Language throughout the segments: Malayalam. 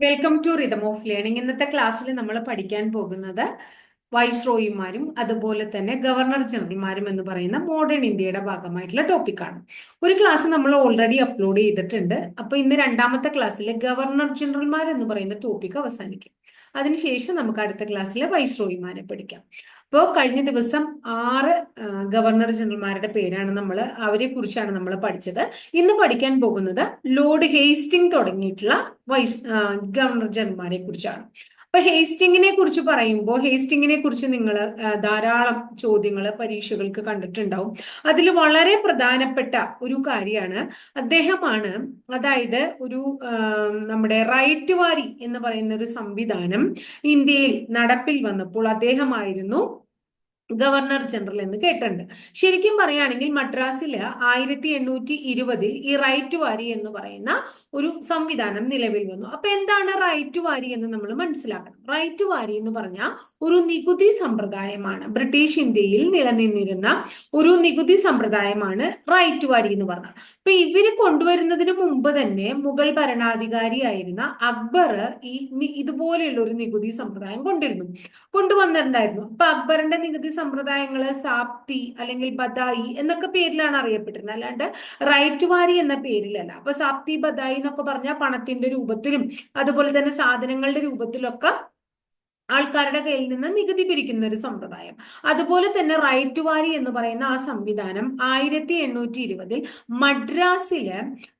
Welcome to rhythm of learning ഇന്നത്തെ ക്ലാസ്സിൽ നമ്മൾ പഠിക്കാൻ പോകുന്നത് വൈസ്രോയിമാരും അതുപോലെ തന്നെ ഗവർണർ ജനറൽമാരും എന്ന് പറയുന്ന മോഡേൺ ഇന്ത്യയുടെ ഭാഗമായിട്ടുള്ള ടോപ്പിക്കാണ് ഒരു ക്ലാസ് നമ്മൾ ഓൾറെഡി അപ്ലോഡ് ചെയ്തിട്ടുണ്ട്. അപ്പൊ ഇന്ന് രണ്ടാമത്തെ ക്ലാസ്സിലെ ഗവർണർ ജനറൽമാർ എന്ന് പറയുന്ന ടോപ്പിക് അവസാനിക്കും. അതിനുശേഷം നമുക്ക് അടുത്ത ക്ലാസ്സിൽ വൈസ്രോയിമാരെ പഠിക്കാം. അപ്പോൾ കഴിഞ്ഞ ദിവസം ആറ് ഗവർണർ ജനറൽമാരുടെ പേരാണ് നമ്മൾ അവരെ കുറിച്ചാണ് നമ്മൾ പഠിച്ചത്. ഇന്ന് പഠിക്കാൻ പോകുന്നത് ലോർഡ് ഹേസ്റ്റിംഗ് തുടങ്ങിയിട്ടുള്ള വൈസ് ഗവർണർ ജനറൽമാരെ കുറിച്ചാണ്. അപ്പൊ ഹേസ്റ്റിങ്ങിനെ കുറിച്ച് പറയുമ്പോൾ ഹേസ്റ്റിങ്ങിനെ കുറിച്ച് നിങ്ങൾ ധാരാളം ചോദ്യങ്ങൾ പരീക്ഷകൾക്ക് കണ്ടിട്ടുണ്ടാവും. അതിൽ വളരെ പ്രധാനപ്പെട്ട ഒരു കാര്യമാണ്. അദ്ദേഹമാണ് അതായത് ഒരു നമ്മുടെ റൈറ്റ് വാരി എന്ന് പറയുന്ന ഒരു സംവിധാനം ഇന്ത്യയിൽ നടപ്പിൽ വന്നപ്പോൾ അദ്ദേഹമായിരുന്നു ഗവർണർ ജനറൽ എന്ന് കേട്ടിട്ടുണ്ട്. ശരിക്കും പറയുകയാണെങ്കിൽ മദ്രാസിൽ ആയിരത്തി എണ്ണൂറ്റി ഇരുപതിൽ ഈ റൈറ്റ് വാരി എന്ന് പറയുന്ന ഒരു സംവിധാനം നിലവിൽ വന്നു. അപ്പൊ എന്താണ് റൈറ്റ് വാരി എന്ന് നമ്മൾ മനസ്സിലാക്കണം? റൈറ്റ് വാരി എന്ന് പറഞ്ഞാൽ ഒരു നികുതി സമ്പ്രദായമാണ്. ബ്രിട്ടീഷ് ഇന്ത്യയിൽ നിലനിന്നിരുന്ന ഒരു നികുതി സമ്പ്രദായമാണ് റൈറ്റ് വാരി എന്ന് പറഞ്ഞാൽ. അപ്പൊ ഇവർ കൊണ്ടുവരുന്നതിന് മുമ്പ് തന്നെ മുഗൾ ഭരണാധികാരിയായിരുന്ന അക്ബർ ഈ ഇതുപോലെയുള്ള ഒരു നികുതി സമ്പ്രദായം കൊണ്ടിരുന്നു കൊണ്ടുവന്നിട്ടുണ്ടായിരുന്നു. അപ്പൊ അക്ബറിന്റെ നികുതി സമ്പ്രദായങ്ങൾ സാപ്തി അല്ലെങ്കിൽ ബദായി എന്നൊക്കെ പേരിലാണ് അറിയപ്പെട്ടിരുന്നത് അല്ലാണ്ട് റൈറ്റ് വാരി എന്ന പേരിലല്ല. അപ്പൊ സാപ്തി ബദായി എന്നൊക്കെ പറഞ്ഞാൽ പണത്തിന്റെ രൂപത്തിലും അതുപോലെ തന്നെ സാധനങ്ങളുടെ രൂപത്തിലൊക്കെ ആൾക്കാരുടെ കയ്യിൽ നിന്ന് നികുതി പിരിക്കുന്ന ഒരു സമ്പ്രദായം. അതുപോലെ തന്നെ റൈറ്റ് വാരി എന്ന് പറയുന്ന ആ സംവിധാനം ആയിരത്തി എണ്ണൂറ്റി ഇരുപതിൽ മദ്രാസിൽ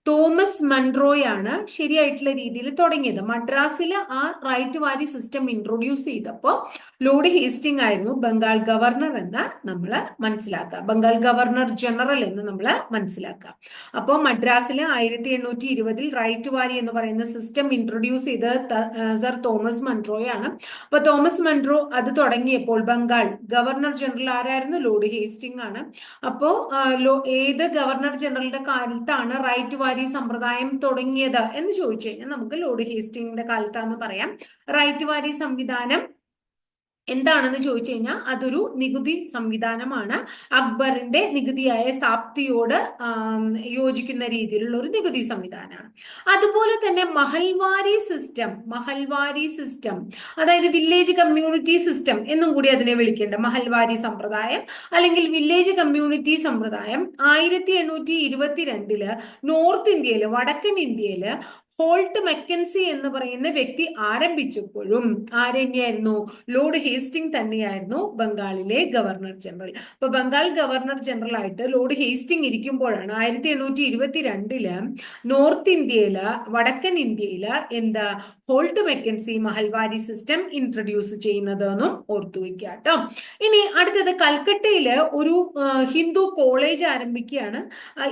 തോമസ് മൺട്രോയാണ് ശരിയായിട്ടുള്ള രീതിയിൽ തുടങ്ങിയത്. മദ്രാസിൽ ആ റൈറ്റ് വാരി സിസ്റ്റം ഇൻട്രൊഡ്യൂസ് ചെയ്തപ്പോൾ ലോർഡ് ഹേസ്റ്റിംഗ് ആയിരുന്നു ബംഗാൾ ഗവർണർ എന്ന് നമ്മൾ മനസ്സിലാക്കുക. ബംഗാൾ ഗവർണർ ജനറൽ എന്ന് നമ്മൾ മനസ്സിലാക്കുക. അപ്പോൾ മദ്രാസിൽ ആയിരത്തി എണ്ണൂറ്റി ഇരുപതിൽ റൈറ്റ് വാരി എന്ന് പറയുന്ന സിസ്റ്റം ഇൻട്രൊഡ്യൂസ് ചെയ്ത് സർ തോമസ് മൺട്രോയാണ് അപ്പൊ തോമസ് മൺട്രോ അത് തുടങ്ങിയപ്പോൾ ബംഗാൾ ഗവർണർ ജനറൽ ആരായിരുന്നു? ലോർഡ് ഹേസ്റ്റിംഗ് ആണ്. അപ്പോ ഏത് ഗവർണർ ജനറലിന്റെ കാലത്താണ് റൈറ്റ് വാരി വാരി സമ്പ്രദായം തുടങ്ങിയത് എന്ന് ചോദിച്ചു കഴിഞ്ഞാൽ നമുക്ക് ലോർഡ് ഹേസ്റ്റിംഗിന്റെ കാലത്താന്ന് പറയാം. റൈറ്റ് വാരി സംവിധാനം എന്താണെന്ന് ചോദിച്ചു കഴിഞ്ഞാൽ അതൊരു നികുതി സംവിധാനമാണ്. അക്ബറിന്റെ നികുതിയായ സാപ്തിയോട് യോജിക്കുന്ന രീതിയിലുള്ള ഒരു നികുതി സംവിധാനമാണ്. അതുപോലെ തന്നെ മഹൽവാരി സിസ്റ്റം മഹൽവാരി സിസ്റ്റം അതായത് വില്ലേജ് കമ്മ്യൂണിറ്റി സിസ്റ്റം എന്നും കൂടി അതിനെ വിളിക്കേണ്ട മഹൽവാരി സമ്പ്രദായം അല്ലെങ്കിൽ വില്ലേജ് കമ്മ്യൂണിറ്റി സമ്പ്രദായം ആയിരത്തി എണ്ണൂറ്റി ഇരുപത്തിരണ്ടിൽ നോർത്ത് ഇന്ത്യയിൽ വടക്കൻ ഇന്ത്യയിൽ ഹോൾട്ട് മെക്കൻസി എന്ന് പറയുന്ന വ്യക്തി ആരംഭിച്ചപ്പോഴും ആരെന്നെയായിരുന്നു? ലോർഡ് ഹേസ്റ്റിംഗ് തന്നെയായിരുന്നു ബംഗാളിലെ ഗവർണർ ജനറൽ. അപ്പൊ ബംഗാൾ ഗവർണർ ജനറൽ ആയിട്ട് ലോർഡ് ഹേസ്റ്റിംഗ് ഇരിക്കുമ്പോഴാണ് ആയിരത്തി എണ്ണൂറ്റി ഇരുപത്തി രണ്ടിൽ നോർത്ത് ഇന്ത്യയിൽ വടക്കൻ ഇന്ത്യയിൽ എന്താ Holt Mackenzie mahalwari system introduce ചെയ്യുന്നത് എന്നും ഓർത്തു വെക്കുക കേട്ടോ. ഇനി അടുത്തത് കൽക്കട്ടയിൽ ഒരു ഹിന്ദു കോളേജ് ആരംഭിക്കുകയാണ്.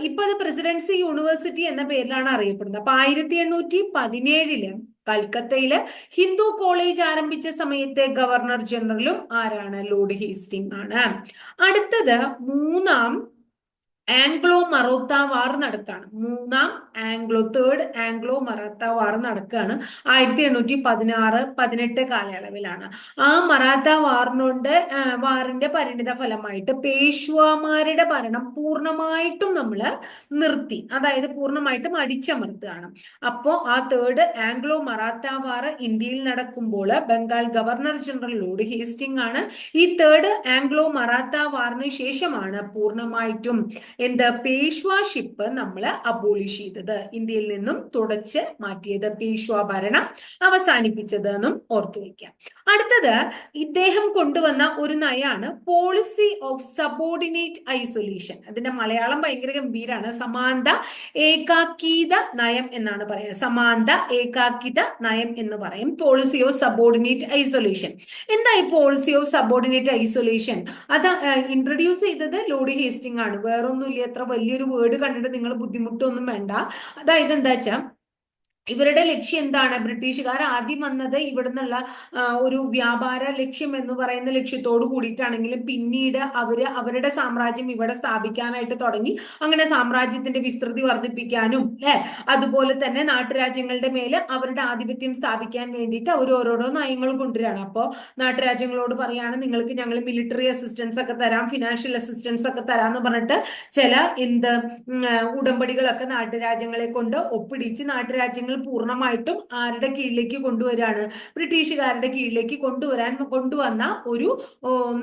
ഇപ്പൊ അത് പ്രസിഡൻസി യൂണിവേഴ്സിറ്റി എന്ന പേരിലാണ് അറിയപ്പെടുന്നത്. അപ്പൊ ആയിരത്തി എണ്ണൂറ്റി പതിനേഴിൽ കൽക്കത്തയിൽ ഹിന്ദു കോളേജ് ആരംഭിച്ച സമയത്തെ ഗവർണർ ജനറലും ആരാണ്? ലോർഡ് ഹേസ്റ്റിംഗ് ആണ്. അടുത്തത് മൂന്നാം ആംഗ്ലോ മറോത്ത വാർ നടക്കുകയാണ് മൂന്നാം Anglo third Anglo Maratha war നടക്കുകയാണ് ആയിരത്തി എണ്ണൂറ്റി പതിനാറ് പതിനെട്ട് കാലയളവിലാണ്. ആ മറാത്ത വാറിനോണ്ട് വാറിന്റെ പരിണിത ഫലമായിട്ട് പേഷ്വാമാരുടെ ഭരണം പൂർണമായിട്ടും നമ്മൾ നിർത്തി. അതായത് പൂർണമായിട്ടും അടിച്ചമർത്തുകയാണ്. അപ്പോൾ ആ തേർഡ് ആംഗ്ലോ മറാത്ത വാർ ഇന്ത്യയിൽ നടക്കുമ്പോൾ Bengal governor general Lord Hasting ആണ്. ഈ തേർഡ് ആംഗ്ലോ മറാത്ത വാറിന് ശേഷമാണ് പൂർണമായിട്ടും എന്ത് പേഷ്വാഷിപ്പ് നമ്മൾ അബോളിഷ് ചെയ്തത്? ഇന്ത്യയിൽ നിന്നും തുടച്ച് മാറ്റിയത് പേഷ്വാ ഭരണം അവസാനിപ്പിച്ചത് എന്നും ഓർത്തു വയ്ക്കാം അടുത്തത് ഇദ്ദേഹം കൊണ്ടുവന്ന ഒരു നയാണ് പോളിസി ഓഫ് സബോർഡിനേറ്റ് ഐസൊലേഷൻ അതിന്റെ മലയാളം ഭയങ്കര ഗംഭീരാണ്. സമാന്ത ഏകാക്കീത നയം എന്നാണ് പറയുന്നത്. സമാന്ത ഏകാക്കിത നയം എന്ന് പറയും. പോളിസി ഓഫ് സബോർഡിനേറ്റ് ഐസൊലേഷൻ എന്താ ഈ പോളിസി ഓഫ് സബോർഡിനേറ്റ് ഐസൊലേഷൻ അത് ഇൻട്രൊഡ്യൂസ് ചെയ്തത് ലോഡി ഹേസ്റ്റിംഗ് ആണ്. വേറൊന്നും ഒന്നുമില്ല എത്ര വലിയൊരു വേർഡ് കണ്ടിട്ട് നിങ്ങൾ ബുദ്ധിമുട്ടൊന്നും വേണ്ട. അതായത് എന്താ വെച്ചാൽ ഇവരുടെ ലക്ഷ്യം എന്താണ്? ബ്രിട്ടീഷുകാർ ആദ്യം വന്നത് ഇവിടുന്നുള്ള ഒരു വ്യാപാര ലക്ഷ്യം എന്ന് പറയുന്ന ലക്ഷ്യത്തോട് കൂടിയിട്ടാണെങ്കിലും പിന്നീട് അവർ അവരുടെ സാമ്രാജ്യം ഇവിടെ സ്ഥാപിക്കാനായിട്ട് തുടങ്ങി. അങ്ങനെ സാമ്രാജ്യത്തിന്റെ വിസ്തൃതി വർദ്ധിപ്പിക്കാനും അല്ലെ അതുപോലെ തന്നെ നാട്ടുരാജ്യങ്ങളുടെ മേലെ അവരുടെ ആധിപത്യം സ്ഥാപിക്കാൻ വേണ്ടിയിട്ട് അവർ ഓരോരോ നയങ്ങൾ കൊണ്ടുവരികയാണ് അപ്പോൾ നാട്ടുരാജ്യങ്ങളോട് പറയാണ് നിങ്ങൾക്ക് ഞങ്ങൾ മിലിറ്ററി അസിസ്റ്റൻസ് ഒക്കെ തരാം ഫിനാൻഷ്യൽ അസിസ്റ്റൻസ് ഒക്കെ തരാന്ന് പറഞ്ഞിട്ട് ചില എന്ത് ഉടമ്പടികളൊക്കെ നാട്ടുരാജ്യങ്ങളെ കൊണ്ട് ഒപ്പിടിച്ച് നാട്ടുരാജ്യങ്ങൾ പൂർണമായിട്ടും ആരുടെ കീഴിലേക്ക് കൊണ്ടുവരാണ്? ബ്രിട്ടീഷുകാരുടെ കീഴിലേക്ക് കൊണ്ടുവരാൻ കൊണ്ടുവന്ന ഒരു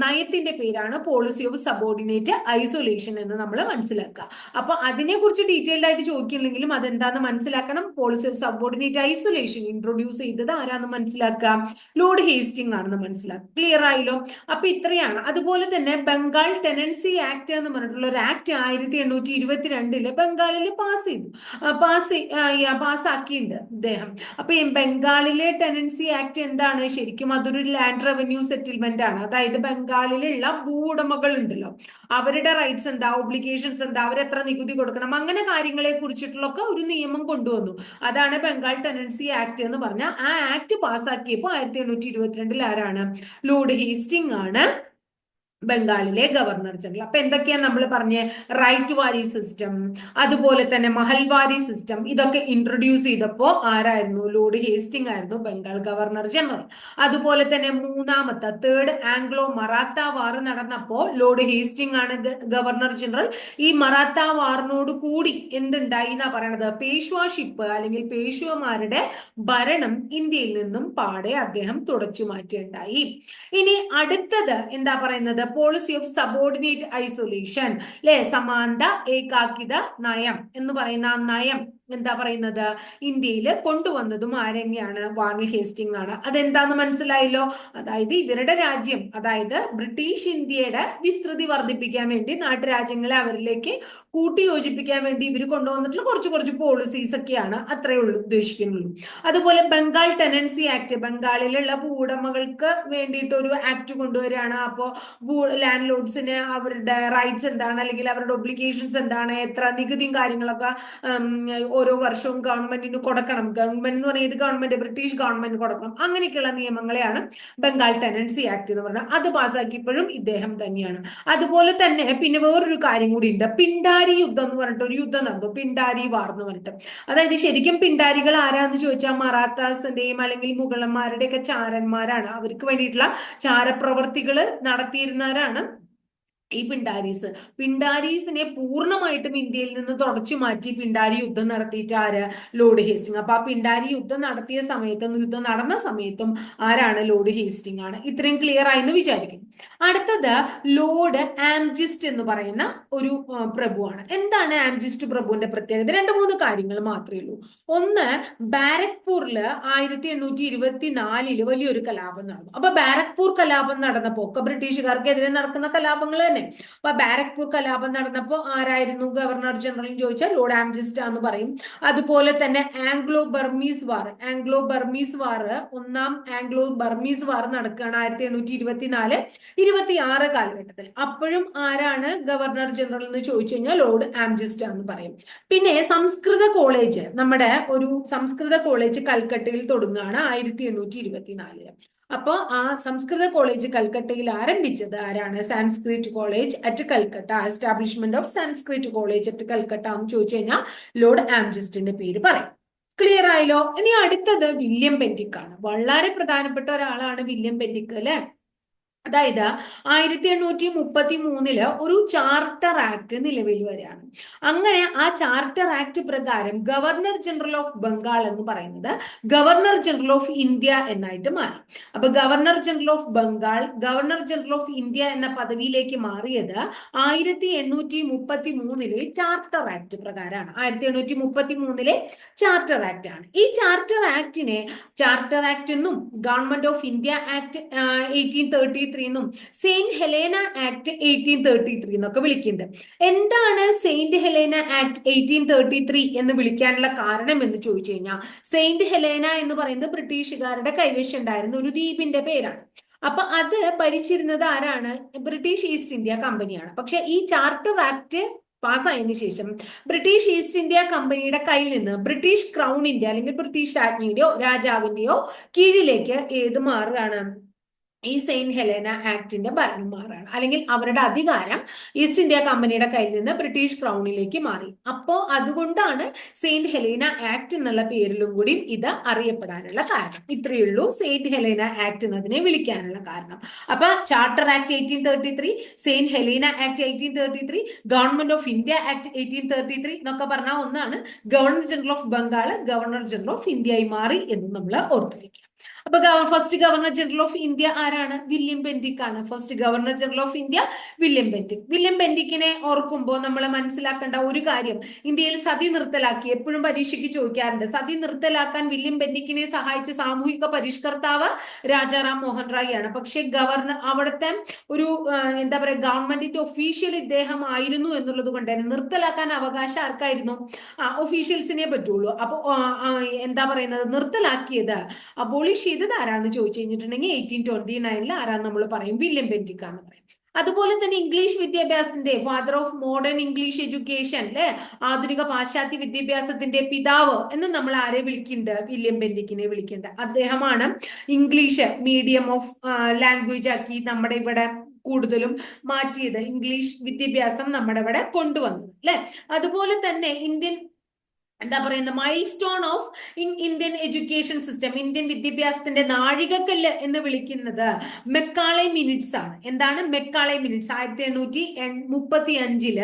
നയത്തിന്റെ പേരാണ് പോളിസി ഓഫ് സബോർഡിനേറ്റ് ഐസൊലേഷൻ എന്ന് നമ്മൾ മനസ്സിലാക്കുക. അപ്പൊ അതിനെ കുറിച്ച് ഡീറ്റെയിൽഡ് ആയിട്ട് ചോദിക്കുന്നില്ലെങ്കിലും അതെന്താന്ന് മനസ്സിലാക്കണം? Policy of subordinate isolation introduce ചെയ്തത് ആരാന്ന് മനസ്സിലാക്കുക? ലോർഡ് ഹേസ്റ്റിംഗ് ആണെന്ന് മനസ്സിലാക്കുക. ക്ലിയർ ആയല്ലോ? അപ്പൊ ഇത്രയാണ്. അതുപോലെ തന്നെ ബംഗാൾ ടെനൻസി ആക്ട് എന്ന് പറഞ്ഞിട്ടുള്ള ഒരു ആക്ട് ആയിരത്തി എണ്ണൂറ്റി ഇരുപത്തിരണ്ടിൽ ബംഗാളിൽ പാസ് ചെയ്തു. പാസ് പാസ്സാക്കിയിട്ടുണ്ട് അദ്ദേഹം അപ്പൊ ഈ ബംഗാളിലെ ടെനൻസി ആക്ട് എന്താണ്? ശരിക്കും അതൊരു ലാൻഡ് റവന്യൂ സെറ്റിൽമെന്റ് ആണ്. അതായത് ബംഗാളിലുള്ള ഭൂവുടമകൾ ഉണ്ടല്ലോ. അവരുടെ റൈറ്റ്സ് എന്താ? ഒബ്ലിഗേഷൻസ് എന്താ? എത്ര നികുതി കൊടുക്കണം? അങ്ങനെ കാര്യങ്ങളെ കുറിച്ചിട്ടുള്ളൊക്കെ ഒരു നിയമം കൊണ്ടുവന്നു. അതാണ് ബംഗാൾ ടെനൻസി ആക്ട് എന്ന് പറഞ്ഞ ആ ആക്ട് പാസ്സാക്കിയപ്പോൾ ആയിരത്തി എണ്ണൂറ്റി ഇരുപത്തിരണ്ടിൽ ആരാണ്? ലോർഡ് ഹേസ്റ്റിംഗ് ആണ്. ബംഗാളിലെ ഗവർണർ ജനറൽ. അപ്പൊ എന്തൊക്കെയാണ് നമ്മൾ പറഞ്ഞ? റൈറ്റ് വാരി സിസ്റ്റം അതുപോലെ തന്നെ മഹൽവാരി സിസ്റ്റം ഇതൊക്കെ ഇൻട്രൊഡ്യൂസ് ചെയ്തപ്പോ ആരായിരുന്നു? ലോർഡ് ഹേസ്റ്റിംഗ് ആയിരുന്നു ബംഗാൾ ഗവർണർ ജനറൽ. അതുപോലെ തന്നെ മൂന്നാമത്തെ തേർഡ് ആംഗ്ലോ മറാത്ത വാർ നടന്നപ്പോ ലോർഡ് ഹേസ്റ്റിംഗ് ആണ് ഗവർണർ ജനറൽ. ഈ മറാത്ത വാറിനോട് കൂടി എന്തുണ്ടായി എന്നാ പറയണത്? പേഷ്വാഷിപ്പ് അല്ലെങ്കിൽ പേഷ്വമാരുടെ ഭരണം ഇന്ത്യയിൽ നിന്നും പാടെ അദ്ദേഹം തുടച്ചു മാറ്റുകയുണ്ടായി. ഇനി അടുത്തത് എന്താ പറയുന്നത്? പോളിസി ഓഫ് സബോർഡിനേറ്റ് ഐസൊലേഷൻ അല്ലെ സമാന്ത ഏകാക്കിത നയം എന്ന് പറയുന്ന നയം. എന്താ പറയുന്നത്? ഇന്ത്യയിൽ കൊണ്ടുവന്നതും ആരെന്നെയാണ്? വാർണൽ ഹേസ്റ്റിംഗ് ആണ് അതെന്താന്ന് മനസ്സിലായല്ലോ? അതായത് ഇവരുടെ രാജ്യം അതായത് ബ്രിട്ടീഷ് ഇന്ത്യയുടെ വിസ്തൃതി വർദ്ധിപ്പിക്കാൻ വേണ്ടി നാട്ടുരാജ്യങ്ങളെ അവരിലേക്ക് കൂട്ടി യോജിപ്പിക്കാൻ വേണ്ടി ഇവർ കൊണ്ടുവന്നിട്ടുള്ള കുറച്ച് കുറച്ച് പോളിസീസ് ഒക്കെയാണ് അത്രേ ഉള്ളൂ ഉദ്ദേശിക്കുന്നുള്ളൂ അതുപോലെ ബംഗാൾ ടെനൻസി ആക്ട് ബംഗാളിലുള്ള ഭൂവുടമകൾക്ക് വേണ്ടിയിട്ട് ഒരു ആക്ട് കൊണ്ടുവരികയാണ്. അപ്പോൾ ഭൂ ലാൻഡ് ലോഡ്സിന് അവരുടെ റൈറ്റ്സ് എന്താണ്? അല്ലെങ്കിൽ അവരുടെ ഒബ്ലിഗേഷൻസ് എന്താണ്? എത്ര നികുതിയും കാര്യങ്ങളൊക്കെ ഓരോ വർഷവും ഗവൺമെന്റിന് കൊടുക്കണം. ഗവൺമെന്റ് എന്ന് പറഞ്ഞാൽ പറയുന്നത് ഗവൺമെന്റ്? ബ്രിട്ടീഷ് ഗവൺമെന്റ് കൊടുക്കണം. അങ്ങനെയൊക്കെയുള്ള നിയമങ്ങളെയാണ് ബംഗാൾ ടെനൻസി ആക്ട് എന്ന് പറഞ്ഞാൽ അത് പാസ്സാക്കിയപ്പോഴും ഇദ്ദേഹം തന്നെയാണ്. അതുപോലെ തന്നെ പിന്നെ വേറൊരു കാര്യം കൂടി ഉണ്ട് പിണ്ടാരി യുദ്ധം എന്ന് പറഞ്ഞിട്ട് ഒരു യുദ്ധം നടന്നു. പിണ്ടാരി വാർ എന്ന് പറഞ്ഞിട്ട്. അതായത് ശരിക്കും പിണ്ടാരികൾ ആരാന്ന് ചോദിച്ചാൽ മറാത്താസിന്റെയും അല്ലെങ്കിൽ മുഗളന്മാരുടെയൊക്കെ ചാരന്മാരാണ്. അവർക്ക് വേണ്ടിയിട്ടുള്ള ചാരപ്രവർത്തികൾ നടത്തിയിരുന്നവരാണ്. ഈ പിണ്ടാരീസ്. പിണ്ടാരീസിനെ പൂർണമായിട്ടും ഇന്ത്യയിൽ നിന്ന് തുടച്ചു മാറ്റി പിണ്ടാരി യുദ്ധം നടത്തിയിട്ട് ആര്? Lord Hasting. അപ്പൊ ആ പിണ്ടാരി യുദ്ധം നടത്തിയ സമയത്തും യുദ്ധം നടന്ന സമയത്തും ആരാണ് ലോർഡ് ഹേസ്റ്റിംഗ് ആണ്? ഇത്രയും ക്ലിയർ ആയെന്ന് വിചാരിക്കും അടുത്തത് ലോർഡ് ആംജിസ്റ്റ് എന്ന് പറയുന്ന ഒരു പ്രഭുവാണ് എന്താണ് ആംജിസ്റ്റ് പ്രഭുവിന്റെ പ്രത്യേകത? രണ്ട് മൂന്ന് കാര്യങ്ങൾ മാത്രമേ ഉള്ളൂ. ഒന്ന് ബാരക്പൂരിൽ ആയിരത്തി എണ്ണൂറ്റി ഇരുപത്തി നാലിൽ വലിയൊരു കലാപം നടന്നു. അപ്പൊ ബാരക്പൂർ കലാപം നടന്നപ്പോ ഒക്കെ ബ്രിട്ടീഷുകാർക്കെതിരെ നടക്കുന്ന കലാപങ്ങൾ തന്നെ. തന്നെ അപ്പൊ ബാരക്പൂർ കലാപം നടന്നപ്പോൾ ആരായിരുന്നു ഗവർണർ ജനറൽ ചോദിച്ചാൽ ലോർഡ് ആംജിസ്റ്റ എന്ന് പറയും. അതുപോലെ തന്നെ Anglo Burmese war. Anglo Burmese war ഒന്നാം ആംഗ്ലോ ബർമീസ് വാർ നടക്കുകയാണ് ആയിരത്തി എണ്ണൂറ്റി ഇരുപത്തിനാല് ഇരുപത്തി ആറ് കാലഘട്ടത്തിൽ. അപ്പോഴും ആരാണ് ഗവർണർ ജനറൽ എന്ന് ചോദിച്ചു കഴിഞ്ഞാൽ ലോർഡ് ആംജിസ്റ്റ എന്ന് പറയും. പിന്നെ സംസ്കൃത കോളേജ്. നമ്മുടെ ഒരു സംസ്കൃത കോളേജ് കൽക്കട്ടയിൽ തുടങ്ങുകയാണ് ആയിരത്തി എണ്ണൂറ്റി ഇരുപത്തിനാലിൽ അപ്പോൾ ആ സംസ്കൃത കോളേജ് കൽക്കട്ടയിൽ ആരംഭിച്ചത് ആരാണ്? Sanskrit college at Calcutta establishment of Sanskrit college at Calcutta എന്ന് ചോദിച്ചു കഴിഞ്ഞാൽ ലോർഡ് ആംജസ്റ്റിന്റെ പേര് പറയും. ക്ലിയർ ആയല്ലോ? ഇനി അടുത്തത് വില്യം പെൻഡിക് ആണ്. വളരെ പ്രധാനപ്പെട്ട ഒരാളാണ് വില്യം പെൻഡിക് അല്ലെ? അതായത് ആയിരത്തി എണ്ണൂറ്റി മുപ്പത്തി മൂന്നിൽ ഒരു ചാർട്ടർ ആക്ട് നിലവിൽ വരികയാണ്. അങ്ങനെ ആ ചാർട്ടർ ആക്ട് പ്രകാരം ഗവർണർ ജനറൽ ഓഫ് ബംഗാൾ എന്ന് പറയുന്നത് ഗവർണർ ജനറൽ ഓഫ് ഇന്ത്യ എന്നായിട്ട് മാറി. അപ്പൊ governor general of Bengal governor general of India എന്ന പദവിയിലേക്ക് മാറിയത് ആയിരത്തി എണ്ണൂറ്റി മുപ്പത്തി മൂന്നിലെ ചാർട്ടർ ആക്ട് പ്രകാരമാണ്. ആയിരത്തി എണ്ണൂറ്റി മുപ്പത്തി മൂന്നിലെ ചാർട്ടർ ആക്ട് ആണ് ഈ ചാർട്ടർ ആക്ടിനെ ചാർട്ടർ ആക്ട് എന്നും government of India act eighteen thirty three എന്നും Saint Helena act eighteen thirty three എന്നൊക്കെ വിളിക്കുന്നുണ്ട്. എന്താണ് Saint Helena act eighteen thirty three എന്ന് വിളിക്കാനുള്ള കാരണം എന്ന് ചോദിച്ചു കഴിഞ്ഞാൽ സെയിന്റ് ഹെലേന എന്ന് പറയുന്നത് ബ്രിട്ടീഷുകാരുടെ കൈവശം ഉണ്ടായിരുന്ന ഒരു ദ്വീപിന്റെ പേരാണ്. അപ്പൊ അത് ഭരിച്ചിരുന്നത് ആരാണ്? ബ്രിട്ടീഷ് ഈസ്റ്റ് ഇന്ത്യ കമ്പനിയാണ് പക്ഷെ ഈ ചാർട്ടർ ആക്ട് പാസ്സായതിനു ശേഷം ബ്രിട്ടീഷ് ഈസ്റ്റ് ഇന്ത്യ കമ്പനിയുടെ കയ്യിൽ നിന്ന് ബ്രിട്ടീഷ് ക്രൗണിന്റെ അല്ലെങ്കിൽ ബ്രിട്ടീഷ് രാജ്ഞിയുടെയോ രാജാവിന്റെയോ കീഴിലേക്ക് ഏത് മാറുകയാണ്? ഈ സെയിന്റ് ഹെലേന ആക്ടിന്റെ ഭരണന്മാരാണ് അല്ലെങ്കിൽ അവരുടെ അധികാരം ഈസ്റ്റ് ഇന്ത്യ കമ്പനിയുടെ കയ്യിൽ നിന്ന് ബ്രിട്ടീഷ് ക്രൗണിലേക്ക് മാറി. അപ്പോ അതുകൊണ്ടാണ് സെയിന്റ് ഹെലേന ആക്ട് എന്നുള്ള പേരിലും കൂടി ഇത് അറിയപ്പെടാനുള്ള കാരണം. ഇത്രയേ ഉള്ളൂ സെയിന്റ് ഹെലേന ആക്ട് എന്നതിനെ വിളിക്കാനുള്ള കാരണം. അപ്പൊ charter act eighteen thirty three Saint Helena act eighteen thirty three government of India act eighteen thirty three എന്നൊക്കെ പറഞ്ഞ ഒന്നാണ് governor general of Bengal governor general of ഇന്ത്യയായി മാറി എന്ന് നമ്മൾ ഓർത്തു വെക്കുക അപ്പൊ first governor general of India ആരാണ്? വില്യം ബെന്റിക് ആണ്. First governor general of India William Bentinck William ബെന്റിക്കിനെ ഓർക്കുമ്പോൾ നമ്മൾ മനസ്സിലാക്കേണ്ട ഒരു കാര്യം. ഇന്ത്യയിൽ സതി നിർത്തലാക്കി എപ്പോഴും പരീക്ഷയ്ക്ക് ചോദിക്കാറുണ്ട്. സതി നിർത്തലാക്കാൻ വില്യം ബെന്റിക്കിനെ സഹായിച്ച സാമൂഹിക പരിഷ്കർത്താവ് രാജാറാം മോഹൻ റായി ആണ്. പക്ഷേ ഗവർണർ അവിടുത്തെ ഒരു എന്താ പറയുക ഗവൺമെന്റിന്റെ ഒഫീഷ്യൽ ഇദ്ദേഹം ആയിരുന്നു എന്നുള്ളത് കൊണ്ട് തന്നെ നിർത്തലാക്കാൻ അവകാശം ആർക്കായിരുന്നു? ഒഫീഷ്യൽസിനെ പറ്റുള്ളൂ. അപ്പൊ എന്താ പറയുന്നത്? നിർത്തലാക്കിയത് അബോളിഷ് ചെയ്തത് ആരാന്ന് ചോദിച്ചു കഴിഞ്ഞിട്ടുണ്ടെങ്കിൽ എയ്റ്റീൻ ട്വന്റി നയനിൽ ആരാന്ന് നമ്മൾ പറയും. വില്യം ബെന്റിക്ക എന്ന് പറയും. അതുപോലെ തന്നെ ഇംഗ്ലീഷ് വിദ്യാഭ്യാസത്തിന്റെ father of modern English education അല്ലെ ആധുനിക പാശ്ചാത്യ വിദ്യാഭ്യാസത്തിന്റെ പിതാവ് എന്ന് നമ്മൾ ആരെ വിളിക്കുന്നുണ്ട്? വില്യം ബെന്റിക്കിനെ വിളിക്കുന്നുണ്ട്. അദ്ദേഹമാണ് ഇംഗ്ലീഷ് മീഡിയം ഓഫ് ലാംഗ്വേജ് ആക്കി നമ്മുടെ ഇവിടെ കൂടുതലും മാറ്റിയത്. ഇംഗ്ലീഷ് വിദ്യാഭ്യാസം നമ്മുടെ ഇവിടെ കൊണ്ടുവന്നത് അല്ലെ അതുപോലെ തന്നെ ഇന്ത്യൻ എന്താ പറയുന്നത് milestone of Indian education system Indian വിദ്യാഭ്യാസത്തിന്റെ നാഴികക്കല്ല് എന്ന് വിളിക്കുന്നത് മെക്കാളെ മിനിറ്റ്സ് ആണ്. എന്താണ് മെക്കാളെ മിനിറ്റ്സ്? ആയിരത്തി എണ്ണൂറ്റി മുപ്പത്തി അഞ്ചിൽ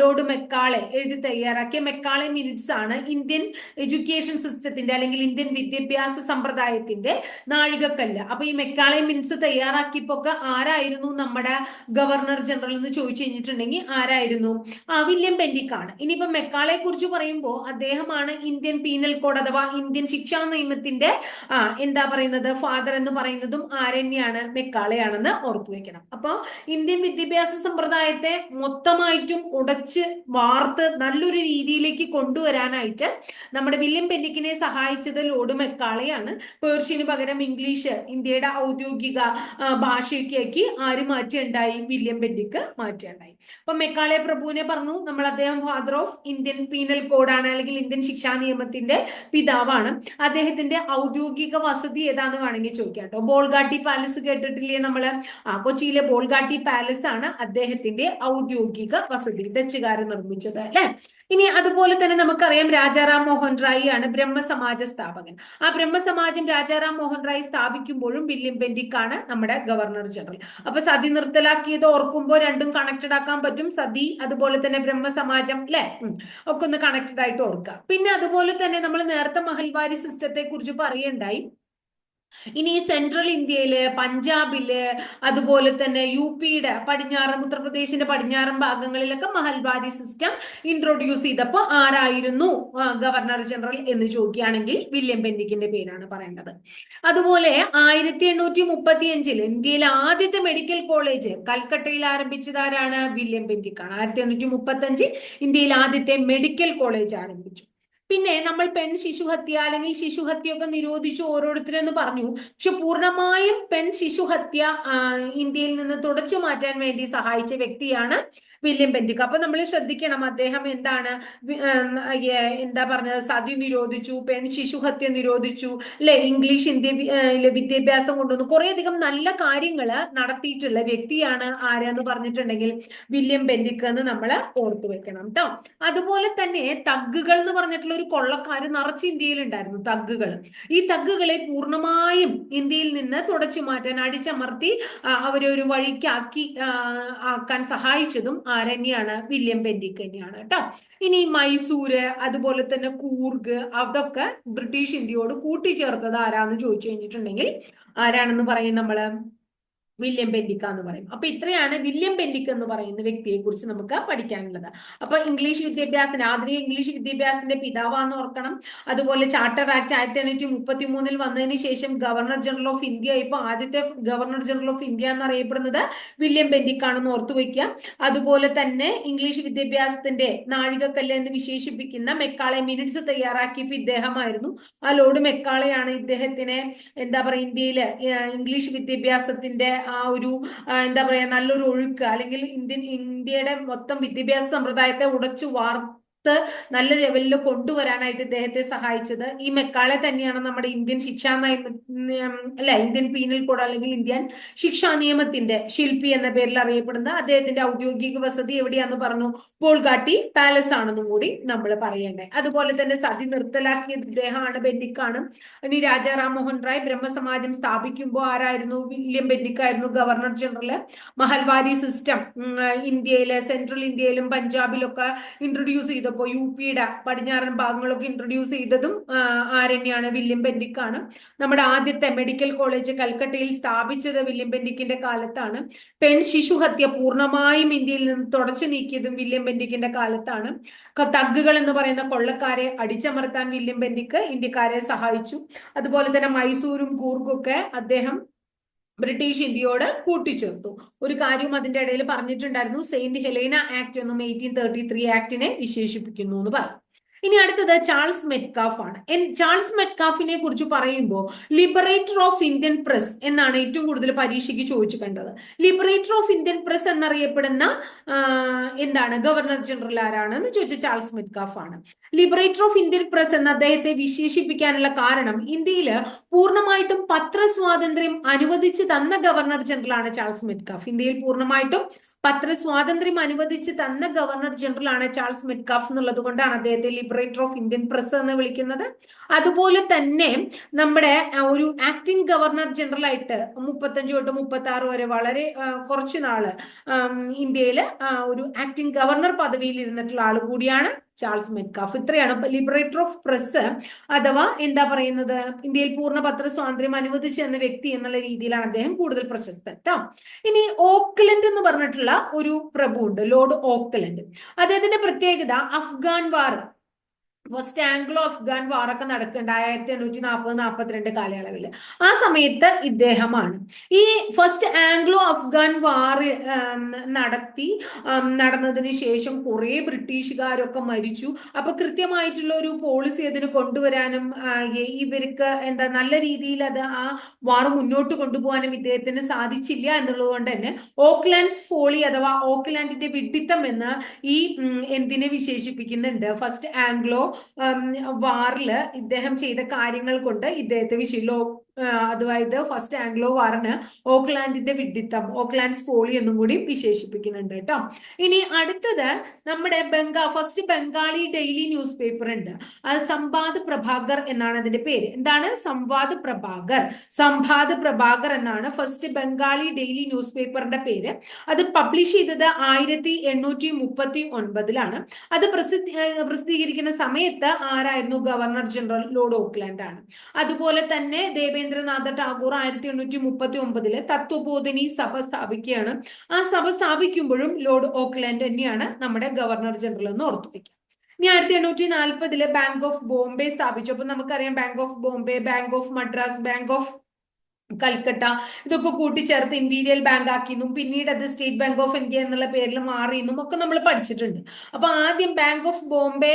ലോർഡ് മെക്കാളെ എഴുതി തയ്യാറാക്കിയ മെക്കാളെ മിനിറ്റ്സ് ആണ് ഇന്ത്യൻ എഡ്യൂക്കേഷൻ സിസ്റ്റത്തിന്റെ അല്ലെങ്കിൽ ഇന്ത്യൻ വിദ്യാഭ്യാസ സമ്പ്രദായത്തിന്റെ നാഴികക്കല്ല്. അപ്പൊ ഈ മെക്കാളെ മിനിറ്റ്സ് തയ്യാറാക്കിയപ്പോ ആരായിരുന്നു നമ്മുടെ ഗവർണർ ജനറൽ എന്ന് ചോദിച്ചു കഴിഞ്ഞിട്ടുണ്ടെങ്കിൽ ആരായിരുന്നു? ആ വില്യം ബെന്റിക്കാണ് ഇനിയിപ്പോ മെക്കാളെ കുറിച്ച് പറയുമ്പോൾ അദ്ദേഹമാണ് ഇന്ത്യൻ പീനൽ കോഡ് അഥവാ ഇന്ത്യൻ ശിക്ഷാ നിയമത്തിന്റെ എന്താ പറയുന്നത് ഫാദർ എന്ന് പറയുന്നതും ആരണ്യാണ് മെക്കാളയാണെന്ന് ഓർത്തു വെക്കണം. അപ്പൊ ഇന്ത്യൻ വിദ്യാഭ്യാസ സമ്പ്രദായത്തെ മൊത്തമായിട്ടും ഉടച്ച് വാർത്ത് നല്ലൊരു രീതിയിലേക്ക് കൊണ്ടുവരാനായിട്ട് നമ്മുടെ വില്യം പെന്നിക്കിനെ സഹായിച്ചത് ലോഡ് മെക്കാളയാണ്. പേർഷ്യന് പകരം ഇംഗ്ലീഷ് ഇന്ത്യയുടെ ഔദ്യോഗിക ഭാഷയൊക്കെയാക്കി ആര് മാറ്റുണ്ടായി വില്യം പെന്നിക്ക് മാറ്റുണ്ടായി അപ്പൊ മെക്കാളെ പ്രഭുവിനെ പറഞ്ഞു നമ്മൾ അദ്ദേഹം ഫാദർ ഓഫ് ഇന്ത്യൻ പീനൽ കോഡാണ് അല്ലെങ്കിൽ അല്ലെങ്കിൽ ഇന്ത്യൻ ശിക്ഷാ നിയമത്തിന്റെ പിതാവാണ്. അദ്ദേഹത്തിന്റെ ഔദ്യോഗിക വസതി ഏതാന്ന് വേണമെങ്കിൽ ചോദിക്കാം കേട്ടോ. ബോൾഗാട്ടി പാലസ് കേട്ടിട്ടില്ലേ നമ്മൾ? ആ കൊച്ചിയിലെ ബോൾഗാട്ടി പാലസ് ആണ് അദ്ദേഹത്തിന്റെ ഔദ്യോഗിക വസതി ഡച്ചുകാർ നിർമ്മിച്ചത് അല്ലെ? ഇനി അതുപോലെ തന്നെ നമുക്കറിയാം രാജാറാം മോഹൻ റായി ആണ് ബ്രഹ്മസമാജ സ്ഥാപകൻ. ആ ബ്രഹ്മസമാജം രാജാറാം മോഹൻ റായി സ്ഥാപിക്കുമ്പോഴും വില്യം ബെന്റിക്കാണ് നമ്മുടെ ഗവർണർ ജനറൽ. അപ്പൊ സതി നിർത്തലാക്കിയത് ഓർക്കുമ്പോൾ രണ്ടും കണക്റ്റഡ് ആക്കാൻ പറ്റും. സതി അതുപോലെ തന്നെ ബ്രഹ്മസമാജം അല്ലെ? ഒക്കെ ഒന്ന് കണക്റ്റഡ് ആയിട്ട് ഓർക്കുക പിന്നെ അതുപോലെ തന്നെ നമ്മൾ നേരത്തെ മഹൽവാരി സിസ്റ്റത്തെ കുറിച്ച് പറയുണ്ടായി. ഇനി സെൻട്രൽ ഇന്ത്യയിൽ പഞ്ചാബിൽ അതുപോലെ തന്നെ യു പിയുടെ പടിഞ്ഞാറൻ ഉത്തർപ്രദേശിന്റെ പടിഞ്ഞാറൻ ഭാഗങ്ങളിലൊക്കെ മഹൽബാരി സിസ്റ്റം ഇൻട്രൊഡ്യൂസ് ചെയ്തപ്പോൾ ആരായിരുന്നു ഗവർണർ ജനറൽ എന്ന് ചോദിക്കുകയാണെങ്കിൽ വില്യം ബെന്നിക്കിന്റെ പേരാണ് പറയേണ്ടത്. അതുപോലെ ആയിരത്തി എണ്ണൂറ്റി മുപ്പത്തി അഞ്ചിൽ ഇന്ത്യയിലെ ആദ്യത്തെ മെഡിക്കൽ കോളേജ് കൽക്കട്ടയിൽ ആരംഭിച്ചത് ആരാണ്? വില്യം ബെന്നിക്കാണ് ആയിരത്തി എണ്ണൂറ്റി മുപ്പത്തി അഞ്ച് ഇന്ത്യയിൽ ആദ്യത്തെ മെഡിക്കൽ കോളേജ് ആരംഭിച്ചു. പിന്നെ നമ്മൾ പെൺ ശിശുഹത്യ അല്ലെങ്കിൽ ശിശുഹത്യയൊക്കെ നിരോധിച്ചു ഓരോരുത്തരെന്ന് പറഞ്ഞു. പക്ഷെ പൂർണമായും പെൺ ശിശുഹത്യ ഇന്ത്യയിൽ നിന്ന് തുടച്ചു മാറ്റാൻ വേണ്ടി സഹായിച്ച വ്യക്തിയാണ് വില്യം ബെന്റിക് അപ്പൊ നമ്മൾ ശ്രദ്ധിക്കണം അദ്ദേഹം എന്താണ് എന്താ പറഞ്ഞത് സതി നിരോധിച്ചു പെൺ ശിശുഹത്യ നിരോധിച്ചു അല്ലെ? ഇംഗ്ലീഷ് ഇന്ത്യ വിദ്യാഭ്യാസം കൊണ്ടുവന്നു. കുറെ അധികം നല്ല കാര്യങ്ങൾ നടത്തിയിട്ടുള്ള വ്യക്തിയാണ് ആരാന്ന് പറഞ്ഞിട്ടുണ്ടെങ്കിൽ വില്യം ബെന്റിക് എന്ന് നമ്മൾ ഓർത്തു വെക്കണം കേട്ടോ അതുപോലെ തന്നെ തഗ്ഗുകൾ എന്ന് പറഞ്ഞിട്ടുള്ള ഒരു കൊള്ളക്കാര് നിറച്ച് ഇന്ത്യയിൽ ഉണ്ടായിരുന്നു തഗ്ഗുകൾ ഈ തഗ്ഗുകളെ പൂർണമായും ഇന്ത്യയിൽ നിന്ന് തുടച്ചു മാറ്റാൻ അടിച്ചമർത്തി അവരെ ഒരു വഴിക്കാക്കി ആക്കാൻ സഹായിച്ചതും ആരന്നെയാണ്? വില്യം ബെന്റിക് തന്നെയാണ് കേട്ടോ. ഇനി മൈസൂര് അതുപോലെ തന്നെ കൂർഗ് അതൊക്കെ ബ്രിട്ടീഷ് ഇന്ത്യയോട് കൂട്ടിച്ചേർത്തത് ആരാന്ന് ചോദിച്ചു കഴിഞ്ഞിട്ടുണ്ടെങ്കിൽ ആരാണെന്ന് പറയും നമ്മൾ? വില്യം ബെൻഡിക്ക എന്ന് പറയും. അപ്പൊ ഇത്രയാണ് വില്യം ബെൻഡിക്ക എന്ന് പറയുന്ന വ്യക്തിയെ കുറിച്ച് നമുക്ക് പഠിക്കാനുള്ളത്. അപ്പൊ ഇംഗ്ലീഷ് വിദ്യാഭ്യാസത്തിന് ആധുനിക ഇംഗ്ലീഷ് വിദ്യാഭ്യാസത്തിന്റെ പിതാവാന്ന് ഓർക്കണം. അതുപോലെ ചാർട്ടർ ആക്ട് ആയിരത്തി എണ്ണൂറ്റി മുപ്പത്തി മൂന്നിൽ വന്നതിന് ശേഷം ഗവർണർ ജനറൽ ഓഫ് ഇന്ത്യ ഇപ്പൊ ആദ്യത്തെ ഗവർണർ ജനറൽ ഓഫ് ഇന്ത്യ എന്ന് അറിയപ്പെടുന്നത് വില്യം ബെൻഡിക്ക ആണെന്ന് ഓർത്തു വയ്ക്കുക. അതുപോലെ തന്നെ ഇംഗ്ലീഷ് വിദ്യാഭ്യാസത്തിന്റെ നാഴികക്കല്ല് എന്ന് വിശേഷിപ്പിക്കുന്ന മെക്കാളെ മിനിറ്റ്സ് തയ്യാറാക്കിയപ്പോ ഇദ്ദേഹമായിരുന്നു. ആ ലോഡ് മെക്കാളെയാണ് ഇദ്ദേഹത്തിനെ എന്താ പറയുക ഇന്ത്യയിലെ ഇംഗ്ലീഷ് വിദ്യാഭ്യാസത്തിന്റെ ആ ഒരു എന്താ പറയാ നല്ലൊരു ഒഴുക്ക്. അല്ലെങ്കിൽ ഇന്ത്യൻ ഇന്ത്യയുടെ മൊത്തം വിദ്യാഭ്യാസ സമ്പ്രദായത്തെ ഉടച്ചു വാർ നല്ല ലെവലിൽ കൊണ്ടുവരാനായിട്ട് ഇദ്ദേഹത്തെ സഹായിച്ചത്. ഈ മെക്കാളെ തന്നെയാണ് നമ്മുടെ ഇന്ത്യൻ ശിക്ഷാ നയം അല്ല ഇന്ത്യൻ പീനൽ കോഡ് അല്ലെങ്കിൽ ഇന്ത്യൻ ശിക്ഷാ നിയമത്തിന്റെ ശില്പി എന്ന പേരിൽ അറിയപ്പെടുന്ന അദ്ദേഹത്തിന്റെ ഔദ്യോഗിക വസതി എവിടെയാന്ന് പറഞ്ഞു. പോൾഗാട്ടി പാലസ് ആണെന്നും കൂടി നമ്മൾ പറയണ്ടേ. അതുപോലെ തന്നെ സതി നിർത്തലാക്കിയത് ഇദ്ദേഹമാണ് ബെന്നിക്കാണ് ഇനി രാജാ റാം മോഹൻ റായ് ബ്രഹ്മസമാജം സ്ഥാപിക്കുമ്പോൾ ആരായിരുന്നു? വില്യം ബെന്നിക്കായിരുന്നു ഗവർണർ ജനറൽ മഹൽവാരി സിസ്റ്റം ഇന്ത്യയിലെ സെൻട്രൽ ഇന്ത്യയിലും പഞ്ചാബിലൊക്കെ ഇൻട്രൊഡ്യൂസ് ചെയ്തപ്പോൾ യു പിയുടെ പടിഞ്ഞാറൻ ഭാഗങ്ങളൊക്കെ ഇൻട്രൊഡ്യൂസ് ചെയ്തതും ആരണ്യാണ് വില്യം ബെൻഡിക്കാണ് നമ്മുടെ ആദ്യത്തെ മെഡിക്കൽ കോളേജ് കൽക്കട്ടയിൽ സ്ഥാപിച്ചത് വില്യം ബെൻഡിക്കിന്റെ കാലത്താണ്. പെൺ ശിശുഹത്യ പൂർണമായും ഇന്ത്യയിൽ നിന്ന് തുടച്ചു നീക്കിയതും വില്യം ബെൻഡിക്കിന്റെ കാലത്താണ്. തഗ്ഗുകൾ എന്ന് പറയുന്ന കൊള്ളക്കാരെ അടിച്ചമർത്താൻ വില്യം ബെൻഡിക്ക് ഇന്ത്യക്കാരെ സഹായിച്ചു. അതുപോലെ തന്നെ മൈസൂരും കൂർഗൊക്കെ അദ്ദേഹം ബ്രിട്ടീഷ് ഇന്ത്യയോട് കൂട്ടിച്ചേർത്തു. ഒരു കാര്യവും അതിന്റെ ഇടയിൽ പറഞ്ഞിട്ടുണ്ടായിരുന്നു. സെയിന്റ് ഹെലേന ആക്ട് എന്നും എയ്റ്റീൻ തേർട്ടി ത്രീ ആക്ടിനെ വിശേഷിപ്പിക്കുന്നു എന്ന് പറഞ്ഞു. ഇനി അടുത്തത് ചാൾസ് മെറ്റ്കാഫ് ആണ്. ചാൾസ് മെറ്റ്കാഫിനെ കുറിച്ച് പറയുമ്പോൾ ലിബറേറ്റർ ഓഫ് ഇന്ത്യൻ പ്രസ് എന്നാണ് ഏറ്റവും കൂടുതൽ പരീക്ഷയ്ക്ക് ചോദിച്ചു കണ്ടത്. ലിബറേറ്റർ ഓഫ് ഇന്ത്യൻ പ്രസ് എന്നറിയപ്പെടുന്ന എന്താണ് ഗവർണർ ജനറൽ ആരാണ് എന്ന് ചോദിച്ച ചാൾസ് മെറ്റ്കാഫ് ആണ്. ലിബറേറ്റർ ഓഫ് ഇന്ത്യൻ പ്രസ് എന്ന അദ്ദേഹത്തെ വിശേഷിപ്പിക്കാനുള്ള കാരണം ഇന്ത്യയിൽ പൂർണമായിട്ടും പത്രസ്വാതന്ത്ര്യം അനുവദിച്ച് തന്ന ഗവർണർ ജനറൽ ആണ് ചാൾസ് മെറ്റ്കാഫ്. ഇന്ത്യയിൽ പൂർണമായിട്ടും പത്രസ്വാതന്ത്ര്യം അനുവദിച്ച് തന്ന ഗവർണർ ജനറൽ ആണ് ചാൾസ് മെറ്റ്കാഫ് എന്നുള്ളത് കൊണ്ടാണ് അദ്ദേഹത്തെ ലിബറേറ്റർ ഓഫ് ഇന്ത്യൻ പ്രസ് എന്ന് വിളിക്കുന്നത്. അതുപോലെ തന്നെ നമ്മുടെ ഒരു ആക്ടിംഗ് ഗവർണർ ജനറൽ ആയിട്ട് മുപ്പത്തഞ്ച് തൊട്ട് മുപ്പത്തി ആറ് വരെ വളരെ കുറച്ച് നാൾ ഇന്ത്യയിൽ ഒരു ആക്ടിംഗ് ഗവർണർ പദവിയിൽ ഇരുന്നിട്ടുള്ള ആൾ കൂടിയാണ് ചാൾസ് മെറ്റ്കാഫ് ഇത്രയാണ് ലിബറേറ്റർ ഓഫ് പ്രസ് അഥവാ എന്താ പറയുന്നത് ഇന്ത്യയിൽ പൂർണ പത്ര സ്വാതന്ത്ര്യം അനുവദിച്ചു എന്ന വ്യക്തി എന്നുള്ള രീതിയിലാണ് അദ്ദേഹം കൂടുതൽ പ്രശസ്തൻ കേട്ടോ ഇനി ഓക്ലൻഡ് എന്ന് പറഞ്ഞിട്ടുള്ള ഒരു പ്രഭു ഉണ്ട് ലോർഡ് ഓക്ലൻഡ് അദ്ദേഹത്തിന്റെ പ്രത്യേകത Afghan war first Anglo Afghan വാറൊക്കെ നടക്കുന്നുണ്ട് ആയിരത്തി എണ്ണൂറ്റി നാൽപ്പത് നാൽപ്പത്തിരണ്ട് കാലയളവിൽ. ആ സമയത്ത് ഇദ്ദേഹമാണ്. ഈ ഫസ്റ്റ് ആംഗ്ലോ അഫ്ഗാൻ വാർ നടത്തി നടന്നതിന് ശേഷം കുറെ ബ്രിട്ടീഷുകാരൊക്കെ മരിച്ചു. അപ്പൊ കൃത്യമായിട്ടുള്ള ഒരു പോളിസി അതിന് കൊണ്ടുവരാനും ഇവർക്ക് എന്താ നല്ല രീതിയിൽ അത് ആ വാർ മുന്നോട്ട് കൊണ്ടുപോകാനും ഇദ്ദേഹത്തിന് സാധിച്ചില്ല എന്നുള്ളത് കൊണ്ട് തന്നെ ഓക്ലാൻഡ്സ് ഫോളി അഥവാ ഓക്ലാൻഡിന്റെ വിഡിത്തം എന്ന് ഈ എന്തിനെ വിശേഷിപ്പിക്കുന്നുണ്ട്? ഫസ്റ്റ് ആംഗ്ലോ വാറിൽ ഇദ്ദേഹം ചെയ്ത കാര്യങ്ങൾ കൊണ്ട് ഇദ്ദേഹത്തെ വിശിലോ അതായത് ഫസ്റ്റ് ആംഗ്ലോ വാറിന് ഓക്ലാൻഡിന്റെ വിഡിത്തം ഓക്ലാൻഡ്സ് പോളി എന്നും കൂടി വിശേഷിപ്പിക്കുന്നുണ്ട് കേട്ടോ. ഇനി അടുത്തത് നമ്മുടെ ബംഗാ first Bengali daily news paper ഉണ്ട്. അത് സംവാദ് പ്രഭാകർ എന്നാണ് അതിന്റെ പേര്. എന്താണ്? സംവാദ് പ്രഭാകർ. സംവാദ് പ്രഭാകർ എന്നാണ് ഫസ്റ്റ് ബംഗാളി ഡെയിലി ന്യൂസ് പേപ്പറിന്റെ പേര്. അത് പബ്ലിഷ് ചെയ്തത് ആയിരത്തി എണ്ണൂറ്റി മുപ്പത്തി ഒൻപതിലാണ് അത് പ്രസിദ്ധി പ്രസിദ്ധീകരിക്കുന്ന സമയത്ത് ആരായിരുന്നു ഗവർണർ ജനറൽ ലോർഡ് ഓക്ലാൻഡ് ആണ് അതുപോലെ തന്നെ ദേവേന്ദ്ര രവീന്ദ്രനാഥ ടാഗോർ ആയിരത്തി എണ്ണൂറ്റി മുപ്പത്തി ഒമ്പതിൽ തത്വബോധിനി സഭ സ്ഥാപിക്കുകയാണ്. ആ സഭ സ്ഥാപിക്കുമ്പോഴും ലോർഡ് ഓക്ലാൻഡ് തന്നെയാണ് നമ്മുടെ ഗവർണർ ജനറൽ എന്ന് ഓർത്തു വയ്ക്കുക ഇനി ആയിരത്തി എണ്ണൂറ്റി നാൽപ്പതിൽ ബാങ്ക് ഓഫ് ബോംബെ സ്ഥാപിച്ചു. അപ്പൊ നമുക്കറിയാം bank of Bombay bank of Madras bank of Calcutta ഇതൊക്കെ കൂട്ടിച്ചേർത്ത് ഇമ്പീരിയൽ ബാങ്ക് ആക്കിയെന്നും പിന്നീട് അത് സ്റ്റേറ്റ് ബാങ്ക് ഓഫ് ഇന്ത്യ എന്നുള്ള പേരിൽ മാറിയെന്നും ഒക്കെ നമ്മൾ പഠിച്ചിട്ടുണ്ട്. അപ്പൊ ആദ്യം ബാങ്ക് ഓഫ് ബോംബെ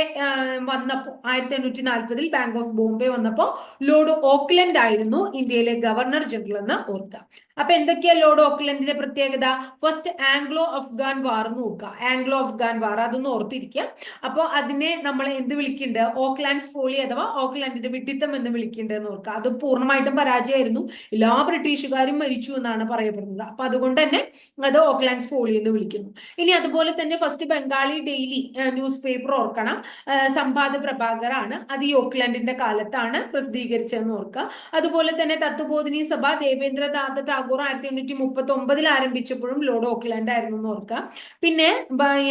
വന്നപ്പോൾ ആയിരത്തി എണ്ണൂറ്റി നാൽപ്പതിൽ ബാങ്ക് ഓഫ് ബോംബെ വന്നപ്പോൾ ലോർഡ് ഓക്ലൻഡ് ആയിരുന്നു ഇന്ത്യയിലെ ഗവർണർ ജനറൽ എന്ന് ഓർക്കുക. അപ്പൊ എന്തൊക്കെയാ ലോർഡ് ഓക്ലൻഡിന്റെ പ്രത്യേകത? ഫസ്റ്റ് ആംഗ്ലോ അഫ്ഗാൻ വാർ നോക്കുക. ആംഗ്ലോ അഫ്ഗാൻ വാർ അതൊന്ന് ഓർത്തിരിക്കുക. അപ്പോൾ അതിനെ നമ്മൾ എന്ത് വിളിക്കുന്നുണ്ട്? ഓക്ലാൻഡ്സ് ഫോളി അഥവാ ഓക്ലാൻഡിന്റെ വിഡിത്തം എന്ന് വിളിക്കേണ്ടത് എന്ന് ഓർക്കുക. അത് പൂർണമായിട്ടും പരാജയമായിരുന്നു. എല്ലാ ബ്രിട്ടീഷുകാരും മരിച്ചു എന്നാണ് പറയപ്പെടുന്നത്. അപ്പൊ അതുകൊണ്ട് തന്നെ അത് ഓക്ലാൻഡ്സ് ഫോളി എന്ന് വിളിക്കുന്നു. ഇനി അതുപോലെ തന്നെ first Bengali daily news paper ഓർക്കണം. സമ്പാദ് പ്രഭാകർ ആണ് അത് ഈ ഓക്ലാൻഡിന്റെ കാലത്താണ് പ്രസിദ്ധീകരിച്ചതെന്ന് ഓർക്കുക. അതുപോലെ തന്നെ തത്വബോധിനി സഭ ദേവേന്ദ്രനാഥ ടാഗോർ ആയിരത്തി എണ്ണൂറ്റി മുപ്പത്തി ഒമ്പതിൽ ആരംഭിച്ചപ്പോഴും ലോർഡ് ഓക്ലാൻഡ് ആയിരുന്നു എന്ന് ഓർക്കുക പിന്നെ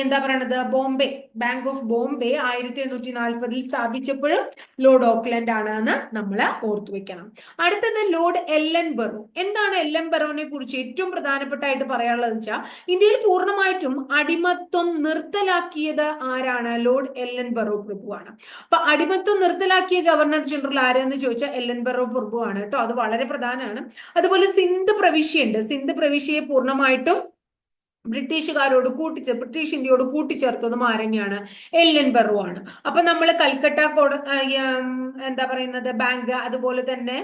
എന്താ പറയണത്? ബോംബെ ബാങ്ക് ഓഫ് ബോംബെ ആയിരത്തി എണ്ണൂറ്റി നാൽപ്പതിൽ സ്ഥാപിച്ചപ്പോഴും ലോർഡ് ഓക്ലാൻഡ് ആണ് എന്ന് നമ്മൾ ഓർത്തു വെക്കണം. അടുത്തത് ലോർഡ് എൽ എൻ ബറോ എന്താണ് എൽ എൻ ബറോനെ കുറിച്ച് ഏറ്റവും പ്രധാനപ്പെട്ടായിട്ട് പറയാനുള്ളത് വെച്ചാൽ ഇന്ത്യയിൽ പൂർണമായിട്ടും അടിമത്വം നിർത്തലാക്കിയത് ആരാണ്? ലോർഡ് എൽ എൻ ബറോ പ്രഭുവാണ്. അപ്പൊ അടിമത്വം നിർത്തലാക്കിയ ഗവർണർ ജനറൽ ആരെന്ന് ചോദിച്ചാൽ എൽ എൻ ബറോ പ്രഭുവാണ് കേട്ടോ. അത് വളരെ പ്രധാനമാണ്. അതുപോലെ സിന്ധ് പ്രവിശ്യ ഉണ്ട് സിന്ധ് പ്രവിശ്യയെ പൂർണമായിട്ടും ബ്രിട്ടീഷുകാരോട് കൂട്ടിച്ചേർ ബ്രിട്ടീഷ് ഇന്ത്യയോട് കൂട്ടിച്ചേർത്തതും ആരെന്നെയാണ് എൽ എൻ ബെറു ആണ്. അപ്പൊ നമ്മൾ കൽക്കട്ട കോട എന്താ പറയുന്നത് ബാങ്ക് അതുപോലെ തന്നെ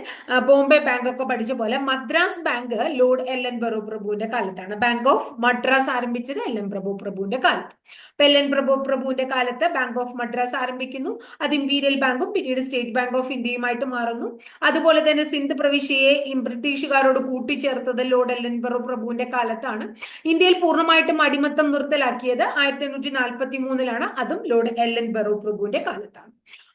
ബോംബെ ബാങ്ക് ഒക്കെ പഠിച്ച പോലെ Madras bank Lord Ellenborough പ്രഭുവിന്റെ കാലത്താണ്. ബാങ്ക് ഓഫ് മദ്രാസ് ആരംഭിച്ചത് എൽ എൻ പ്രഭു പ്രഭുവിന്റെ കാലത്ത്. എൻ പ്രഭു പ്രഭുവിന്റെ കാലത്ത് ബാങ്ക് ഓഫ് മദ്രാസ് ആരംഭിക്കുന്നു. അത് ഇമ്പീരിയൽ ബാങ്കും പിന്നീട് സ്റ്റേറ്റ് ബാങ്ക് ഓഫ് ഇന്ത്യയുമായിട്ട് മാറുന്നു. അതുപോലെ തന്നെ സിന്ധ് പ്രവിശ്യയെ ബ്രിട്ടീഷുകാരോട് കൂട്ടിച്ചേർത്തത് ലോർഡ് എല്ലൻ പ്രഭു പ്രഭുവിന്റെ കാലത്താണ്. ഇന്ത്യയിൽ പൂർണമായിട്ടും അടിമത്തം നിർത്തലാക്കിയത് ആയിരത്തി എണ്ണൂറ്റി നാൽപ്പത്തി മൂന്നിലാണ് അതും ലോർഡ് എല്ലൻ ബെറു പ്രഭുവിന്റെ കാലത്താണ്.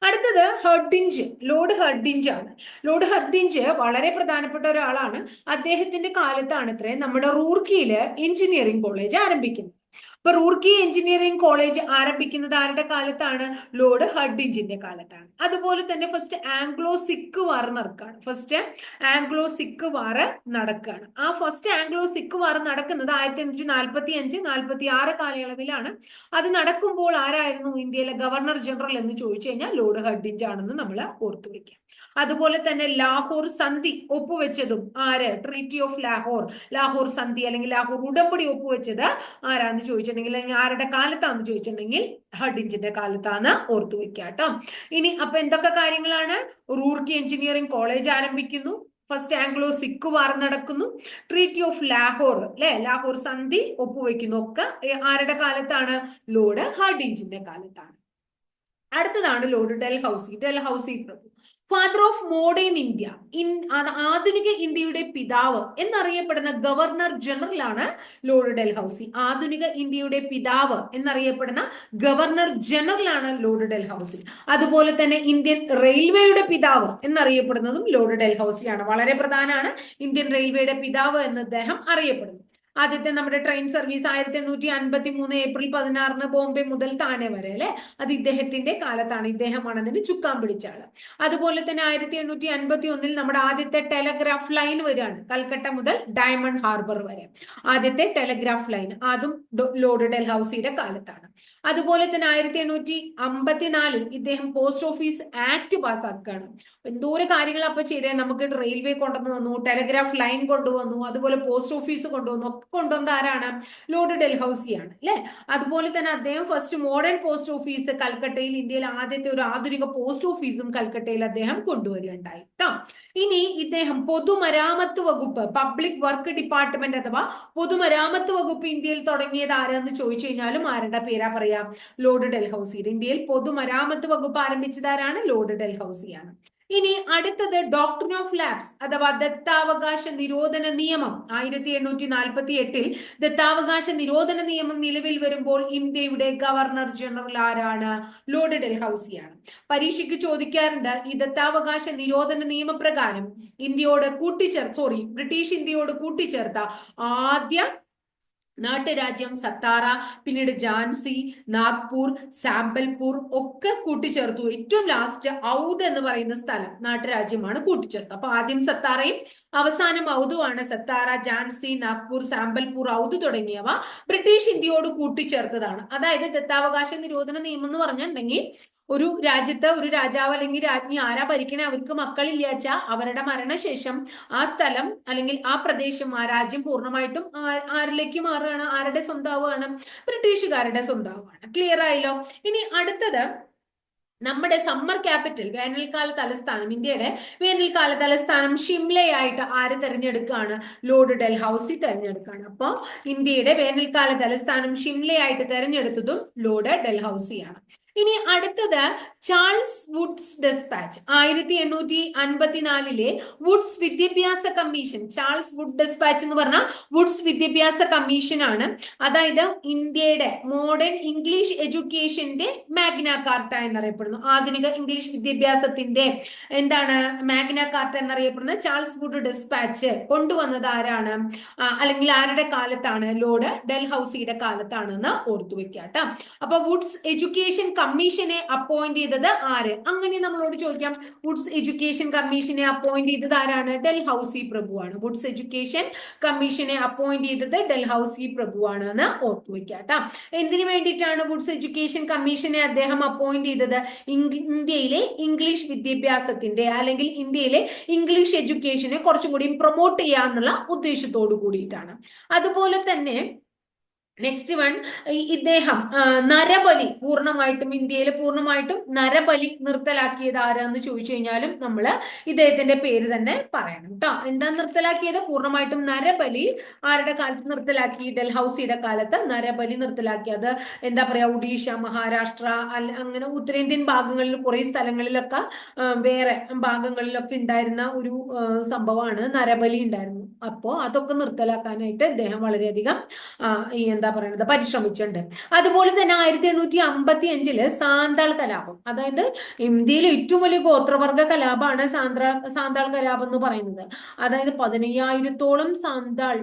അടുത്തത് ഹെർഡിഞ്ച് ലോർഡ് ഹെർഡിഞ്ച് ആണ്. ലോർഡ് ഹെർഡിഞ്ച് വളരെ പ്രധാനപ്പെട്ട ഒരാളാണ്. അദ്ദേഹത്തിന്റെ കാലത്താണ് ഇത്രയും നമ്മുടെ റൂർക്കിയിൽ എഞ്ചിനീയറിംഗ് കോളേജ് ആരംഭിക്കുന്നത്. അപ്പൊ റൂർക്കി എഞ്ചിനീയറിംഗ് കോളേജ് ആരംഭിക്കുന്നത് ആരുടെ കാലത്താണ്? ലോർഡ് ഹഡിഞ്ചിന്റെ കാലത്താണ്. അതുപോലെ തന്നെ ഫസ്റ്റ് ആംഗ്ലോ സിക്ക് വാർ നടക്കുകയാണ് ഫസ്റ്റ് ആംഗ്ലോ സിക്ക് വാർ നടക്കുകയാണ് ആ ഫസ്റ്റ് ആംഗ്ലോ സിക്ക് വാർ നടക്കുന്നത് ആയിരത്തി എണ്ണൂറ്റി നാൽപ്പത്തി അഞ്ച് നാൽപ്പത്തി ആറ് കാലയളവിലാണ്. അത് നടക്കുമ്പോൾ ആരായിരുന്നു ഇന്ത്യയിലെ ഗവർണർ ജനറൽ എന്ന് ചോദിച്ചു കഴിഞ്ഞാൽ ലോർഡ് ഹഡിഞ്ച് ആണെന്ന് നമ്മൾ ഓർത്തു വെക്കാം. അതുപോലെ തന്നെ ലാഹോർ സന്ധി ഒപ്പുവെച്ചതും ആര്? ട്രീറ്റി ഓഫ് ലാഹോർ ലാഹോർ സന്ധി അല്ലെങ്കിൽ ലാഹോർ ഉടമ്പടി ഒപ്പുവെച്ചത് ആരാന്ന് ചോദിച്ചിട്ടുണ്ടെങ്കിൽ അല്ലെങ്കിൽ ആരുടെ കാലത്താന്ന് ചോദിച്ചിട്ടുണ്ടെങ്കിൽ ഹഡിഞ്ചിന്റെ കാലത്താണ് ഓർത്തു വെക്കാട്ടോ കേട്ടോ ഇനി അപ്പൊ എന്തൊക്കെ കാര്യങ്ങളാണ്? റൂർക്കി എഞ്ചിനീയറിംഗ് കോളേജ് ആരംഭിക്കുന്നു. ഫസ്റ്റ് ആംഗ്ലോ സിഖ് വാർ നടക്കുന്നു. ട്രീറ്റി ഓഫ് ലാഹോർ അല്ലെ ലാഹോർ സന്ധി ഒപ്പുവെക്കുന്നു ഒക്കെ ആരുടെ കാലത്താണ്? ലോഡ് ഹാർഡിഞ്ചിന്റെ കാലത്താണ്. അടുത്തതാണ് Lord Dalhousie Dalhousie Prabhu. Father of modern India in ആധുനിക ഇന്ത്യയുടെ പിതാവ് എന്നറിയപ്പെടുന്ന ഗവർണർ ജനറൽ ആണ് ലോർഡ് ഡൽ ഹൗസി ആധുനിക ഇന്ത്യയുടെ പിതാവ് എന്നറിയപ്പെടുന്ന ഗവർണർ ജനറൽ ആണ് ലോർഡ് ഡൽ ഹൗസി അതുപോലെ തന്നെ ഇന്ത്യൻ റെയിൽവേയുടെ പിതാവ് എന്നറിയപ്പെടുന്നതും ലോർഡ് ഡെൽ ഹൗസിയാണ് വളരെ പ്രധാനമാണ് ഇന്ത്യൻ റെയിൽവേയുടെ പിതാവ് എന്ന് അദ്ദേഹം അറിയപ്പെടുന്നു. ആദ്യത്തെ നമ്മുടെ ട്രെയിൻ സർവീസ് ആയിരത്തി എണ്ണൂറ്റി അൻപത്തി മൂന്ന് ഏപ്രിൽ പതിനാറിന് ബോംബെ മുതൽ താനെ വരെ അല്ലെ? അത് ഇദ്ദേഹത്തിന്റെ കാലത്താണ്. ഇദ്ദേഹമാണ് അതിന് ചുക്കാൻ പിടിച്ച ആൾ. അതുപോലെ തന്നെ ആയിരത്തി എണ്ണൂറ്റി അൻപത്തി ഒന്നിൽ നമ്മുടെ ആദ്യത്തെ ടെലഗ്രാഫ് ലൈൻ വരികയാണ്. കൽക്കട്ട മുതൽ ഡയമണ്ട് ഹാർബർ വരെ. ആദ്യത്തെ ടെലഗ്രാഫ് ലൈൻ അതും ലോർഡ് ഡെൽ ഹൗസിയുടെ കാലത്താണ്. അതുപോലെ തന്നെ ആയിരത്തി എണ്ണൂറ്റി അമ്പത്തിനാലിൽ ഇദ്ദേഹം പോസ്റ്റ് ഓഫീസ് ആക്ട് പാസ്സാക്കുകയാണ് എന്തോരം കാര്യങ്ങൾ അപ്പൊ ചെയ്തേ. നമുക്ക് റെയിൽവേ കൊണ്ടുവന്നു ടെലഗ്രാഫ് ലൈൻ കൊണ്ടുവന്നു അതുപോലെ പോസ്റ്റ് ഓഫീസ് കൊണ്ടുവന്നു കൊണ്ടുവന്ന ആരാണ്? ലോർഡ് ഡെൽഹൌസിയാണ് അല്ലെ? അതുപോലെ തന്നെ അദ്ദേഹം ഫസ്റ്റ് മോഡേൺ പോസ്റ്റ് ഓഫീസ് കൽക്കട്ടയിൽ ഇന്ത്യയിൽ ആദ്യത്തെ ഒരു ആധുനിക പോസ്റ്റ് ഓഫീസും കൽക്കട്ടയിൽ അദ്ദേഹം കൊണ്ടുവരികയുണ്ടായി ഇനി ഇദ്ദേഹം പൊതുമരാമത്ത് വകുപ്പ് പബ്ലിക് വർക്ക് ഡിപ്പാർട്ട്മെന്റ് അഥവാ പൊതുമരാമത്ത് വകുപ്പ് ഇന്ത്യയിൽ തുടങ്ങിയത് ആരെന്ന് ചോദിച്ചു കഴിഞ്ഞാലും ആരുടെ പേരാ പറയാ? ലോർഡ് ഡെൽഹൌസിയുടെ ഇന്ത്യയിൽ പൊതുമരാമത്ത് വകുപ്പ് ആരംഭിച്ചത് ആരാണ്? ലോർഡ് ഡെൽഹൌസിയാണ് ഇനി അടുത്തത് ഡോക്ടർ ഓഫ് ലാബ്സ് അഥവാ ദത്താവകാശ നിരോധന നിയമം. ആയിരത്തി എണ്ണൂറ്റി നാൽപ്പത്തി എട്ടിൽ ദത്താവകാശ നിരോധന നിയമം നിലവിൽ വരുമ്പോൾ ഇന്ത്യയുടെ ഗവർണർ ജനറൽ ആരാണ്? ലോർഡ് ഡെൽഹൌസിയാണ് പരീക്ഷയ്ക്ക് ചോദിക്കാറുണ്ട് ഈ ദത്താവകാശ നിരോധന നിയമപ്രകാരം ഇന്ത്യയോട് കൂട്ടിച്ചേർ സോറി ബ്രിട്ടീഷ് ഇന്ത്യയോട് കൂട്ടിച്ചേർത്ത ആദ്യ നാട്ടുരാജ്യം സത്താറ പിന്നീട് ജാൻസി നാഗ്പൂർ സാമ്പൽപൂർ ഒക്കെ കൂട്ടിച്ചേർത്തു. ഏറ്റവും ലാസ്റ്റ് ഔദ് എന്ന് പറയുന്ന സ്ഥലം നാട്ടുരാജ്യമാണ് കൂട്ടിച്ചേർത്തത്. അപ്പൊ ആദ്യം സത്താറയും അവസാനം ഔദുവാണ് സത്താറ ജാൻസി നാഗ്പൂർ സാമ്പൽപൂർ ഔദ് തുടങ്ങിയവ ബ്രിട്ടീഷ് ഇന്ത്യയോട് കൂട്ടിച്ചേർത്തതാണ്. അതായത് ദത്താവകാശ നിരോധന നിയമം എന്ന് പറഞ്ഞിട്ടുണ്ടെങ്കിൽ ഒരു രാജ്യത്ത് ഒരു രാജാവ് അല്ലെങ്കിൽ രാജ്ഞി ആരാ ഭരിക്കണേ അവർക്ക് മക്കളില്ലാച്ച അവരുടെ മരണശേഷം ആ സ്ഥലം അല്ലെങ്കിൽ ആ പ്രദേശം ആ രാജ്യം പൂർണമായിട്ടും ആരിലേക്ക് മാറുകയാണ്? ആരുടെ സ്വന്തമാവുകയാണ് ബ്രിട്ടീഷുകാരുടെ സ്വന്തമാവുകയാണ് ക്ലിയർ ആയല്ലോ? ഇനി അടുത്തത് നമ്മുടെ സമ്മർ ക്യാപിറ്റൽ വേനൽക്കാല തലസ്ഥാനം ഇന്ത്യയുടെ വേനൽക്കാല തലസ്ഥാനം ഷിംലയായിട്ട് ആര് തെരഞ്ഞെടുക്കുകയാണ് ലോർഡ് ഹൗസി തെരഞ്ഞെടുക്കുകയാണ് അപ്പോൾ ഇന്ത്യയുടെ വേനൽക്കാല തലസ്ഥാനം ഷിംലയായിട്ട് തെരഞ്ഞെടുത്തതും ലോർഡ് ഡെൽഹൌസിയാണ് ഇനി അടുത്തത് ചാൾസ് വുഡ്സ് ഡെസ്പാച്ച്. ആയിരത്തി എണ്ണൂറ്റി അൻപത്തിനാലിലെ വുഡ്സ് വിദ്യാഭ്യാസ കമ്മീഷൻ. ചാൾസ് വുഡ് ഡെസ്പാച്ച് എന്ന് പറഞ്ഞ വുഡ്സ് വിദ്യാഭ്യാസ കമ്മീഷൻ ആണ്. അതായത് ഇന്ത്യയുടെ മോഡേൺ ഇംഗ്ലീഷ് എഡ്യൂക്കേഷന്റെ മാഗ്ന കാർട്ട എന്നറിയപ്പെടുന്നു. ആധുനിക ഇംഗ്ലീഷ് വിദ്യാഭ്യാസത്തിന്റെ എന്താണ് മാഗ്ന കാർട്ട എന്നറിയപ്പെടുന്ന ചാൾസ് വുഡ് ഡെസ്പാച്ച് കൊണ്ടുവന്നത് ആരാണ്? അല്ലെങ്കിൽ ആരുടെ കാലത്താണ്? ലോർഡ് ഡെൽഹൌസിയുടെ കാലത്താണെന്ന് ഓർത്തു വെക്കാട്ടോ അപ്പൊ വുഡ്സ് എഡ്യൂക്കേഷൻ കമ്മീഷനെ അപ്പോയിന്റ് ചെയ്തത് ആര്? അങ്ങനെ നമ്മളോട് ചോദിക്കാം. വുഡ്സ് എഡ്യൂക്കേഷൻ കമ്മീഷനെ അപ്പോയിന്റ് ചെയ്തത് ആരാണ്? ഡൽഹൌസി പ്രഭുവാണ്. വുഡ്സ് എഡ്യൂക്കേഷൻ കമ്മീഷനെ അപ്പോയിന്റ് ചെയ്തത് ഡൽഹൌസി പ്രഭുവാണ് എന്ന് ഓർത്തു വെക്കാട്ടോ എന്തിനു വേണ്ടിയിട്ടാണ് വുഡ്സ് എഡ്യൂക്കേഷൻ കമ്മീഷനെ അദ്ദേഹം അപ്പോയിന്റ് ചെയ്തത്? ഇന്ത്യയിലെ ഇംഗ്ലീഷ് വിദ്യാഭ്യാസത്തിന്റെ അല്ലെങ്കിൽ ഇന്ത്യയിലെ ഇംഗ്ലീഷ് എഡ്യൂക്കേഷനെ കുറച്ചും കൂടി പ്രൊമോട്ട് ചെയ്യാന്നുള്ള ഉദ്ദേശത്തോടു കൂടിയിട്ടാണ്. അതുപോലെ തന്നെ നെക്സ്റ്റ് വൺ ഇദ്ദേഹം നരബലി പൂർണമായിട്ടും ഇന്ത്യയിൽ പൂർണമായിട്ടും നരബലി നിർത്തലാക്കിയത് ആരാന്ന് ചോദിച്ചു കഴിഞ്ഞാലും നമ്മൾ ഇദ്ദേഹത്തിന്റെ പേര് തന്നെ പറയണം കേട്ടോ എന്താ നിർത്തലാക്കിയത്? പൂർണമായിട്ടും നരബലി ആരുടെ കാലത്ത് നിർത്തലാക്കി? ഡൽഹൌസിയുടെ കാലത്ത് നരബലി നിർത്തലാക്കിയത്. എന്താ പറയാ ഒഡീഷ മഹാരാഷ്ട്ര അങ്ങനെ ഉത്തരേന്ത്യൻ ഭാഗങ്ങളിൽ കുറെ സ്ഥലങ്ങളിലൊക്കെ വേറെ ഭാഗങ്ങളിലൊക്കെ ഉണ്ടായിരുന്ന ഒരു സംഭവമാണ് നരബലി ഉണ്ടായിരുന്നു. അപ്പോ അതൊക്കെ നിർത്തലാക്കാനായിട്ട് ഇദ്ദേഹം വളരെയധികം ഈ എന്താ പറയുന്നത്? പരിശ്രമിച്ചിട്ടുണ്ട്. അതുപോലെ തന്നെ ആയിരത്തി എണ്ണൂറ്റി അമ്പത്തി അഞ്ചിൽ സാന്താൾ കലാപം. അതായത് ഇന്ത്യയിലെ ഏറ്റവും വലിയ ഗോത്രവർഗ കലാപമാണ് സാന്ത്ര സാന്താൾ കലാപം എന്ന് പറയുന്നത്. അതായത് പതിനയ്യായിരത്തോളം സാന്താൾ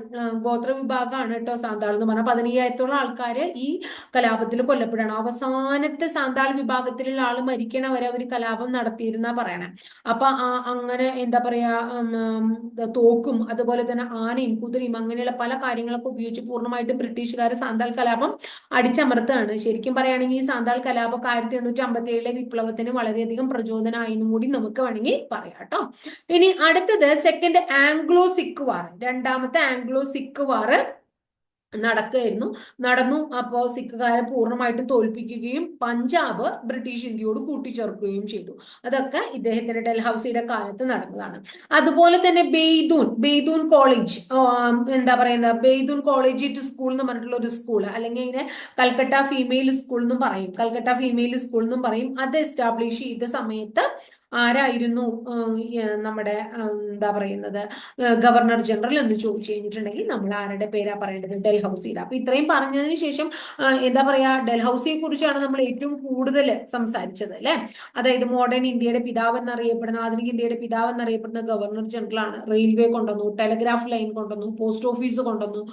ഗോത്ര വിഭാഗമാണ് കേട്ടോ സാന്താൾ എന്ന് പറഞ്ഞാൽ പതിനയ്യായിരത്തോളം ആൾക്കാര് ഈ കലാപത്തിൽ കൊല്ലപ്പെടണം അവസാനത്തെ സാന്താൾ വിഭാഗത്തിലുള്ള ആൾ മരിക്കണ വരെ അവർ കലാപം നടത്തിയിരുന്ന പറയണേ. അപ്പൊ അങ്ങനെ എന്താ പറയാ തോക്കും അതുപോലെ തന്നെ ആനയും കുതിരയും അങ്ങനെയുള്ള പല കാര്യങ്ങളൊക്കെ ഉപയോഗിച്ച് പൂർണമായിട്ടും ബ്രിട്ടീഷുകാർ സാന്താൾ കലാപം അടിച്ചമർത്തുകയാണ്. ശരിക്കും പറയുകയാണെങ്കിൽ ഈ സാന്താൾ കലാപം ആയിരത്തി എണ്ണൂറ്റി അമ്പത്തി ഏഴിലെ വിപ്ലവത്തിന് വളരെയധികം പ്രചോദനമായി എന്നും കൂടി നമുക്ക് വേണമെങ്കിൽ പറയാം കേട്ടോ. ഇനി അടുത്തത് സെക്കൻഡ് ആംഗ്ലോ സിക്ക് വാർ രണ്ടാമത്തെ ആംഗ്ലോ സിക്ക് വാർ നടക്കുകയായിരുന്നു. നടന്നു. അപ്പോൾ സിഖുകാരെ പൂർണമായിട്ടും തോൽപ്പിക്കുകയും പഞ്ചാബ് ബ്രിട്ടീഷ് ഇന്ത്യയോട് കൂട്ടിച്ചേർക്കുകയും ചെയ്തു. അതൊക്കെ ഇദ്ദേഹത്തിന്റെ ഡൽഹൌസിയുടെ കാലത്ത് നടന്നതാണ്. അതുപോലെ തന്നെ ബെയ്ദൂൻ ബെയ്ദൂൻ കോളേജ് എന്താ പറയുന്നത്? കോളേജ് ടു സ്കൂൾ എന്ന് പറഞ്ഞിട്ടുള്ള ഒരു സ്കൂൾ അല്ലെങ്കിൽ ഇതിനെ കൽക്കട്ട ഫീമെയിൽ സ്കൂൾ എന്നും പറയും. കൽക്കട്ട ഫീമെയിൽ സ്കൂൾ എന്നും പറയും. അത് എസ്റ്റാബ്ലിഷ് ചെയ്ത സമയത്ത് ആരായിരുന്നു നമ്മുടെ എന്താ പറയുന്നത് ഗവർണർ ജനറൽ എന്ന് ചോദിച്ചു കഴിഞ്ഞിട്ടുണ്ടെങ്കിൽ നമ്മൾ ആരുടെ പേരാ പറയേണ്ടത്? ഡൽഹൌസിയുടെ. അപ്പൊ ഇത്രയും പറഞ്ഞതിന് ശേഷം എന്താ പറയാ ഡൽഹൌസിയെ കുറിച്ചാണ് നമ്മൾ ഏറ്റവും കൂടുതൽ സംസാരിച്ചത് അല്ലെ? അതായത് മോഡേൺ ഇന്ത്യയുടെ പിതാവ് എന്നറിയപ്പെടുന്ന ആധുനിക ഇന്ത്യയുടെ പിതാവ് എന്നറിയപ്പെടുന്ന ഗവർണർ ജനറൽ ആണ്. റെയിൽവേ കൊണ്ടുവന്നു ടെലഗ്രാഫ് ലൈൻ കൊണ്ടുവന്നു പോസ്റ്റ് ഓഫീസ് കൊണ്ടുവന്നു.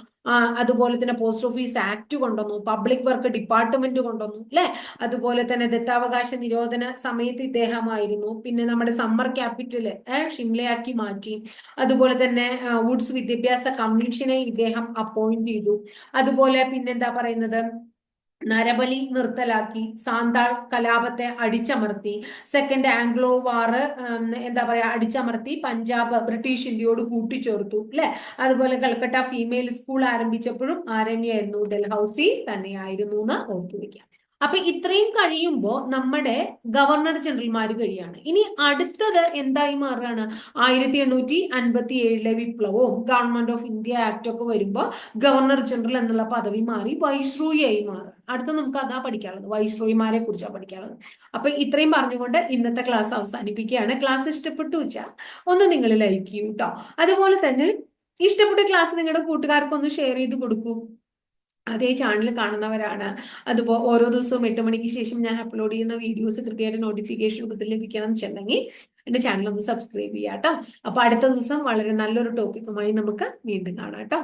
അതുപോലെ തന്നെ പോസ്റ്റ് ഓഫീസ് ആക്ട് കൊണ്ടുവന്നു പബ്ലിക് വർക്ക് ഡിപ്പാർട്ട്മെന്റ് കൊണ്ടുവന്നു അല്ലെ? അതുപോലെ തന്നെ ദത്താവകാശ നിരോധന സമയത്ത് ഇദ്ദേഹമായിരുന്നു. പിന്നെ നമ്മുടെ സമ്മർ ക്യാപിറ്റൽ ഷിംലയാക്കി മാറ്റി. അതുപോലെ തന്നെ വുഡ്സ് വിദ്യാഭ്യാസ കമ്മീഷനെ ഇദ്ദേഹം അപ്പോയിന്റ് ചെയ്തു. അതുപോലെ പിന്നെന്താ പറയുന്നത്? നരബലി നിർത്തലാക്കി സാന്താൾ കലാപത്തെ അടിച്ചമർത്തി സെക്കൻഡ് ആംഗ്ലോ വാറ് എന്താ പറയാ അടിച്ചമർത്തി പഞ്ചാബ് ബ്രിട്ടീഷ് ഇന്ത്യയോട് കൂട്ടിച്ചേർത്തു അല്ലെ അതുപോലെ കൽക്കട്ട ഫീമെയിൽ സ്കൂൾ ആരംഭിച്ചപ്പോഴും ആരണ്യായിരുന്നു ഡൽഹൌസി തന്നെയായിരുന്നു എന്ന് ഓർത്തുവെക്കാം അപ്പൊ ഇത്രയും കഴിയുമ്പോൾ നമ്മുടെ ഗവർണർ ജനറൽമാർ കഴിയാണ് ഇനി അടുത്തത് എന്തായി മാറുകയാണ്? ആയിരത്തി എണ്ണൂറ്റി അൻപത്തി ഏഴിലെ വിപ്ലവവും ഗവൺമെന്റ് ഓഫ് ഇന്ത്യ ആക്ട് ഒക്കെ വരുമ്പോൾ ഗവർണർ ജനറൽ എന്നുള്ള പദവി മാറി വൈസ്രോയി ആയി മാറും. അടുത്ത നമുക്ക് അതാ പഠിക്കാനുള്ളത്. വൈസ്രോയിമാരെ കുറിച്ചാണ് പഠിക്കാനുള്ളത്. അപ്പൊ ഇത്രയും പറഞ്ഞുകൊണ്ട് ഇന്നത്തെ ക്ലാസ് അവസാനിപ്പിക്കുകയാണ്. ക്ലാസ് ഇഷ്ടപ്പെട്ടു വെച്ചാൽ ഒന്ന് നിങ്ങൾ ലൈക്ക് ചെയ്യൂ കേട്ടോ അതുപോലെ തന്നെ ഇഷ്ടപ്പെട്ട ക്ലാസ് നിങ്ങളുടെ കൂട്ടുകാർക്കൊന്ന് ഷെയർ ചെയ്ത് കൊടുക്കൂ. അതേ ചാനൽ കാണുന്നവരാണ്. അതുപോലെ ഓരോ ദിവസവും എട്ട് മണിക്ക് ശേഷം ഞാൻ അപ്ലോഡ് ചെയ്യുന്ന വീഡിയോസ് കൃത്യമായിട്ട് നോട്ടിഫിക്കേഷൻ രൂപത്തിൽ ലഭിക്കണം എന്ന് വെച്ചിട്ടുണ്ടെങ്കിൽ എന്റെ ചാനൽ ഒന്ന് സബ്സ്ക്രൈബ് ചെയ്യാം കേട്ടോ അപ്പൊ അടുത്ത ദിവസം വളരെ നല്ലൊരു ടോപ്പിക്കുമായി നമുക്ക് വീണ്ടും കാണാം കേട്ടോ.